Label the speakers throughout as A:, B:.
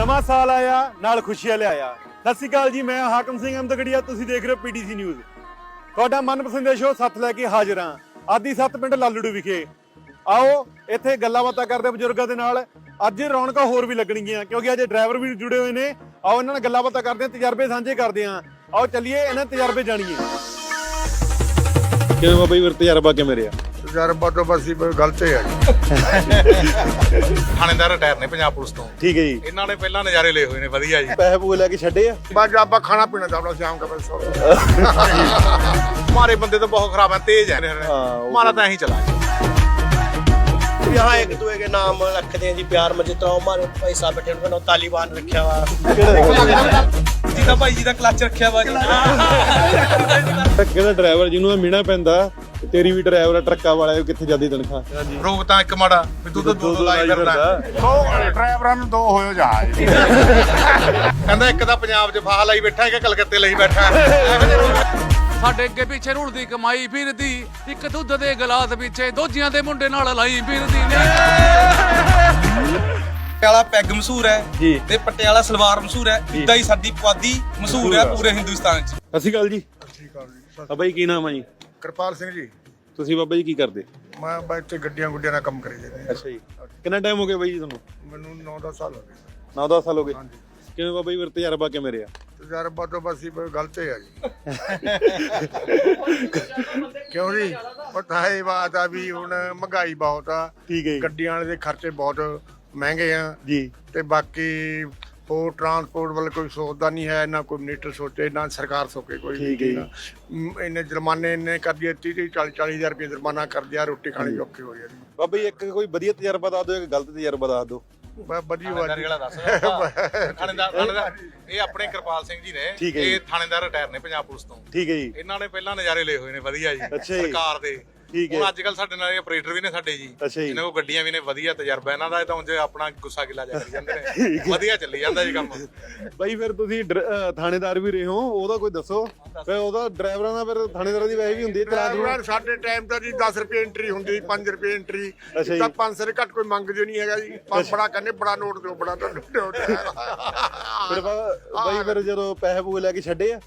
A: ਨਵਾਂ ਸਾਲ ਆਇਆ, ਨਾਲ ਖੁਸ਼ੀਆਂ ਲਿਆਇਆ। ਸਤਿ ਸ਼੍ਰੀ ਅਕਾਲ ਜੀ, ਮੈਂ ਹਾਕਮ ਸਿੰਘ ਅਮਦਗੜੀਆ ਤੁਸੀਂ ਦੇਖ ਰਹੇ ਹੋ ਪੀਟੀਸੀ ਨਿਊਜ਼। ਤੁਹਾਡਾ ਮਨਪਸੰਦ ਦੇ ਸ਼ੋਅ ਸੱਤ ਲੈ ਕੇ ਹਾਜ਼ਰ ਹਾਂ। ਆਦੀ ਸੱਤ ਪਿੰਡ ਲਾਲੜੂ ਵਿਖੇ। ਆਓ, ਇੱਥੇ ਗੱਲਾਂ ਬਾਤਾਂ ਕਰਦੇ ਬਜ਼ੁਰਗਾਂ ਦੇ ਨਾਲ। ਅੱਜ ਰੌਣਕਾਂ ਹੋਰ ਵੀ ਲੱਗਣਗੀਆਂ, ਕਿਉਂਕਿ ਅੱਜ ਡਰਾਈਵਰ ਵੀ ਜੁੜੇ ਹੋਏ ਨੇ। ਆਓ, ਇਹਨਾਂ ਨਾਲ ਗੱਲਾਂ ਬਾਤਾਂ ਕਰਦੇ ਹਾਂ, ਤਜਰਬੇ ਸਾਂਝੇ ਕਰਦੇ ਹਾਂ। ਆਓ, ਚੱਲੀਏ ਇਹਨਾਂ ਤਜਰਬੇ ਜਾਣੀਏ। ਕਿਵੇਂ ਬਾਬਾ ਜੀ, ਫਿਰ ਤਜਰਬਾ ਕਿਵੇਂ ਰਿਹਾ?
B: ਤਜਰਬਾ ਤੋਂ ਬਸ ਹੀ ਗਲਤ ਹੈ ਜੀ
C: ਥਾਣੇਦਾਰ ਰਿਟਾਇਰ ਨੇ ਪੰਜਾਬ ਪੁਲਿਸ ਤੋਂ
A: ਠੀਕ ਹੈ ਜੀ
C: ਇਹਨਾਂ ਨੇ ਪਹਿਲਾਂ ਨਜ਼ਾਰੇ ਲਏ ਹੋਏ ਨੇ ਵਧੀਆ ਜੀ
A: ਪੈਸੇ ਪੂਏ ਲੈ ਕੇ ਛੱਡੇ ਆ
B: ਬਸ ਆਪਾਂ ਖਾਣਾ ਪੀਣਾ ਤਾਂ ਆਪਣਾ ਸ਼ਾਮ ਦਾ ਬਸ ਸੌ
C: ਮਾਰੇ ਬੰਦੇ ਤਾਂ ਬਹੁਤ ਖਰਾਬ ਹੈ ਤੇਜ਼ ਹੈ
A: ਹਾਂ, ਉਹ-
C: ਮਾਰਾ ਤਾਂ ਐਂ ਹੀ ਚਲਾ ਜੀ
D: यहाँ एक दूसरे के नाम रखते हैं जी प्यार में जितना हमारे पैसा बैठे उनको तालिबान रखा हुआ
E: ਜਿਹਦਾ ਭਾਈ ਜੀ ਦਾ ਕਲਚ ਰੱਖਿਆ ਵਾ ਜੀ
A: ਕਿਹੜਾ ਡਰਾਈਵਰ ਜਿਹਨੂੰ ਮੀਣਾ ਪੈਂਦਾ ਤੇਰੀ ਵੀ ਡਰਾਈਵਰ ਆ ਟਰੱਕਾਂ ਵਾਲਾ ਇਹ ਕਿੱਥੇ ਜਾਂਦੀ ਤਨਖਾਹ?
C: ਰੋਗ ਤਾਂ ਇੱਕ ਮਾੜਾ ਵੀ ਤੂੰ ਤਾਂ ਦੋ ਦੋ ਲਾਈ ਫਿਰਦਾ।
B: ਦੋ ਡਰਾਈਵਰਾਂ ਨੂੰ ਦੋ ਹੋਇਓ ਜਹਾਜ਼।
C: ਕਹਿੰਦਾ ਇੱਕ ਤਾਂ ਪੰਜਾਬ 'ਚ ਫਾਹ ਲਾਈ ਬੈਠਾ ਇੱਕ ਕਲਕੱਤੇ ਲਈ ਬੈਠਾ।
E: ਸਾਡੇ ਅੱਗੇ ਪਿੱਛੇ ਰੁਲਦੀ ਕਮਾਈ ਫਿਰਦੀ ਇੱਕ ਦੁੱਧ ਦੇ ਗਲਾਸ ਪਿੱਛੇ ਦੋਜੀਆਂ ਦੇ ਮੁੰਡੇ ਨਾਲ ਲਾਈ ਫਿਰਦੀ ਨੇ। ਪਟਿਆਲਾ ਪੈਗ ਮਸ਼ਹੂਰ ਹੈ
A: ਜੀ।
E: ਤੇ ਪਟਿਆਲਾ ਸਲਵਾਰ ਮਸ਼ਹੂਰ ਹੈ। ਇਦਾਂ ਹੀ ਸਾਡੀ ਪੁਆਧੀ ਮਸ਼ਹੂਰ ਹੈ ਪੂਰੇ ਹਿੰਦੁਸਤਾਨ 'ਚ।
A: ਸਤਿ ਸ਼੍ਰੀ ਅਕਾਲ ਜੀ। ਜੀ। ਕੀ ਨਾਮ ਆ ਜੀ?
B: ਕਿਰਪਾਲ ਸਿੰਘ ਜੀ।
A: ਤੁਸੀਂ ਬਾਬਾ ਜੀ ਕੀ ਕਰਦੇ?
B: ਮੈਂ ਬਸ ਇੱਥੇ ਗੱਡੀਆਂ ਗੁੱਡੀਆਂ ਦਾ ਕੰਮ ਕਰੀ ਜਾਂਦੇ
A: ਅੱਛਾ ਜੀ। ਕਿੰਨਾ ਟਾਈਮ ਹੋ ਗਿਆ ਬਾਈ ਜੀ ਤੁਹਾਨੂੰ?
B: ਮੈਨੂੰ 9-10 ਸਾਲ ਹੋ ਗਏ।
A: 9-10 ਸਾਲ ਹੋ ਗਏ।
B: ਹਾਂਜੀ।
A: ਕਿਵੇਂ ਬਾਬਾ ਜੀ ਫਿਰ ਤਜਰਬਾ ਕਿਵੇਂ ਰਿਹਾ?
B: ਤਜਰਬਾ ਤੋਂ ਬਸ ਹੀ ਗਲਤ ਹੈ ਜੀ। ਕਿਉਂ ਜੀ? ਪਤਾ ਹੈ ਬਾਤ ਆ ਵੀ ਹੁਣ ਮਹਿੰਗਾਈ ਬਹੁਤ ਆ। ਗੱਡੀਆਂ ਵਾਲੇ ਦੇ ਖਰਚੇ ਬਹੁਤ ਮਹਿੰਗੇ ਆ।
A: ਜੀ।
B: ਤੇ ਬਾਕੀ ਹੋਰ ਟਰਾਂਸਪੋਰਟ ਵੱਲ ਕੋਈ ਸੋਚਦਾ ਨਹੀਂ ਹੈ ਨਾ ਕੋਈ ਮਿਨਿਸਟਰ ਸੋਚੇ ਨਾ ਸਰਕਾਰ ਸੋਚੇ ਕੋਈ
A: ਠੀਕ ਹੈ।
B: ਨਾ। ਇੰਨੇ ਜੁਰਮਾਨੇ ਇੰਨੇ ਕਰਦੀ ਹੈ 30 40 40 ਹਜ਼ਾਰ ਰੁਪਏ ਜੁਰਮਾਨਾ ਕਰਦੀ ਆ ਰੋਟੀ ਖਾਣੀ ਔਖੀ ਹੋ ਜਾਂਦੀ
A: ਬਾਬਾ ਜੀ ਇੱਕ ਕੋਈ ਵਧੀਆ ਤਜਰਬਾ ਦੱਸ ਦਿਓ ਇੱਕ ਗਲਤ ਤਜਰਬਾ ਦੱਸ ਦਿਓ।
B: ਵਧੀਆ
C: ਥਾਣੇਦਾਰੀ ਵਾਲਾ
B: ਵਾਜੀ
C: ਦੱਸ ਥਾਣੇਦਾਰ ਥਾਣੇਦਾਰ ਇਹ ਆਪਣੇ ਕਿਰਪਾਲ ਸਿੰਘ ਜੀ ਨੇ
A: ਠੀਕ ਹੈ ਜੀ।
C: ਇਹ ਥਾਣੇਦਾਰ ਰਿਟਾਇਰ ਨੇ ਪੰਜਾਬ ਪੁਲਿਸ ਤੋਂ।
A: ਠੀਕ ਹੈ ਜੀ।
C: ਇਹਨਾਂ ਨੇ ਪਹਿਲਾਂ ਨਜ਼ਾਰੇ ਲਏ ਹੋਏ ਨੇ ਵਧੀਆ ਜੀ। ਸਰਕਾਰ ਦੇ।
A: ਠੀਕ ਹੈ।
C: ਹੁਣ ਅੱਜ ਕੱਲ ਸਾਡੇ ਨਾਲ ਆਪਰੇਟਰ ਵੀ ਨੇ ਸਾਡੇ ਜੀ।
A: ਅੱਛਾ ਜੀ।
C: ਇਹਨਾਂ ਕੋਲ ਗੱਡੀਆਂ ਵੀ ਨੇ ਵਧੀਆ ਤਜਰਬਾ ਇਹਨਾਂ ਦਾ ਇਹ ਤਾਂ ਉਂਝ ਆਪਣਾ ਗੁੱਸਾ ਗਿਲਾ ਜਾ ਕਰੀ ਜਾਂਦੇ ਨੇ। ਵਧੀਆ ਚੱਲੀ ਜਾਂਦਾ ਜੀ ਕੰਮ।
A: ਬਾਈ ਫਿਰ ਤੁਸੀਂ ਡਰ- ਅਹ ਥਾਣੇਦਾਰ ਵੀ ਰਹੇ ਹੋ ਉਹਦਾ ਕੋਈ ਦੱਸੋ। ਫਿਰ ਉਹਦਾ ਡਰਾਈਵਰਾਂ ਦਾ ਫਿਰ ਥਾਣੇਦਾਰਾਂ ਦੀ ਵੈਸੇ ਵੀ ਹੁੰਦੀ ਹੈ ਚਲੂਨ।
B: ਡਰਾਈਵਰ ਸਾਡੇ ਟਾਈਮ ਤਾਂ ਜੀ 10 ਰੁਪਏ ਐਂਟਰੀ ਹੁੰਦੀ 5 ਰੁਪਏ ਐਂਟਰੀ
A: ਅੱਛਾ ਜੀ।
B: ਤਾਂ 500 ਦੇ ਘੱਟ ਕੋਈ ਮੰਗਦੇ ਨਹੀਂ ਹੈਗਾ ਜੀ। ਪਰ ਬੜਾ ਕਹਿੰਦੇ ਬੜਾ ਨੋਟ ਦਿਓ ਬੜਾ ਤਾਂ ਨੋਟ
A: ਫਿਰ ਬਾ- ਬਾਈ ਫਿਰ ਜਦੋਂ ਪੈਸੇ ਪੂਏ ਲੈ ਕੇ ਛੱਡੇ ਆ?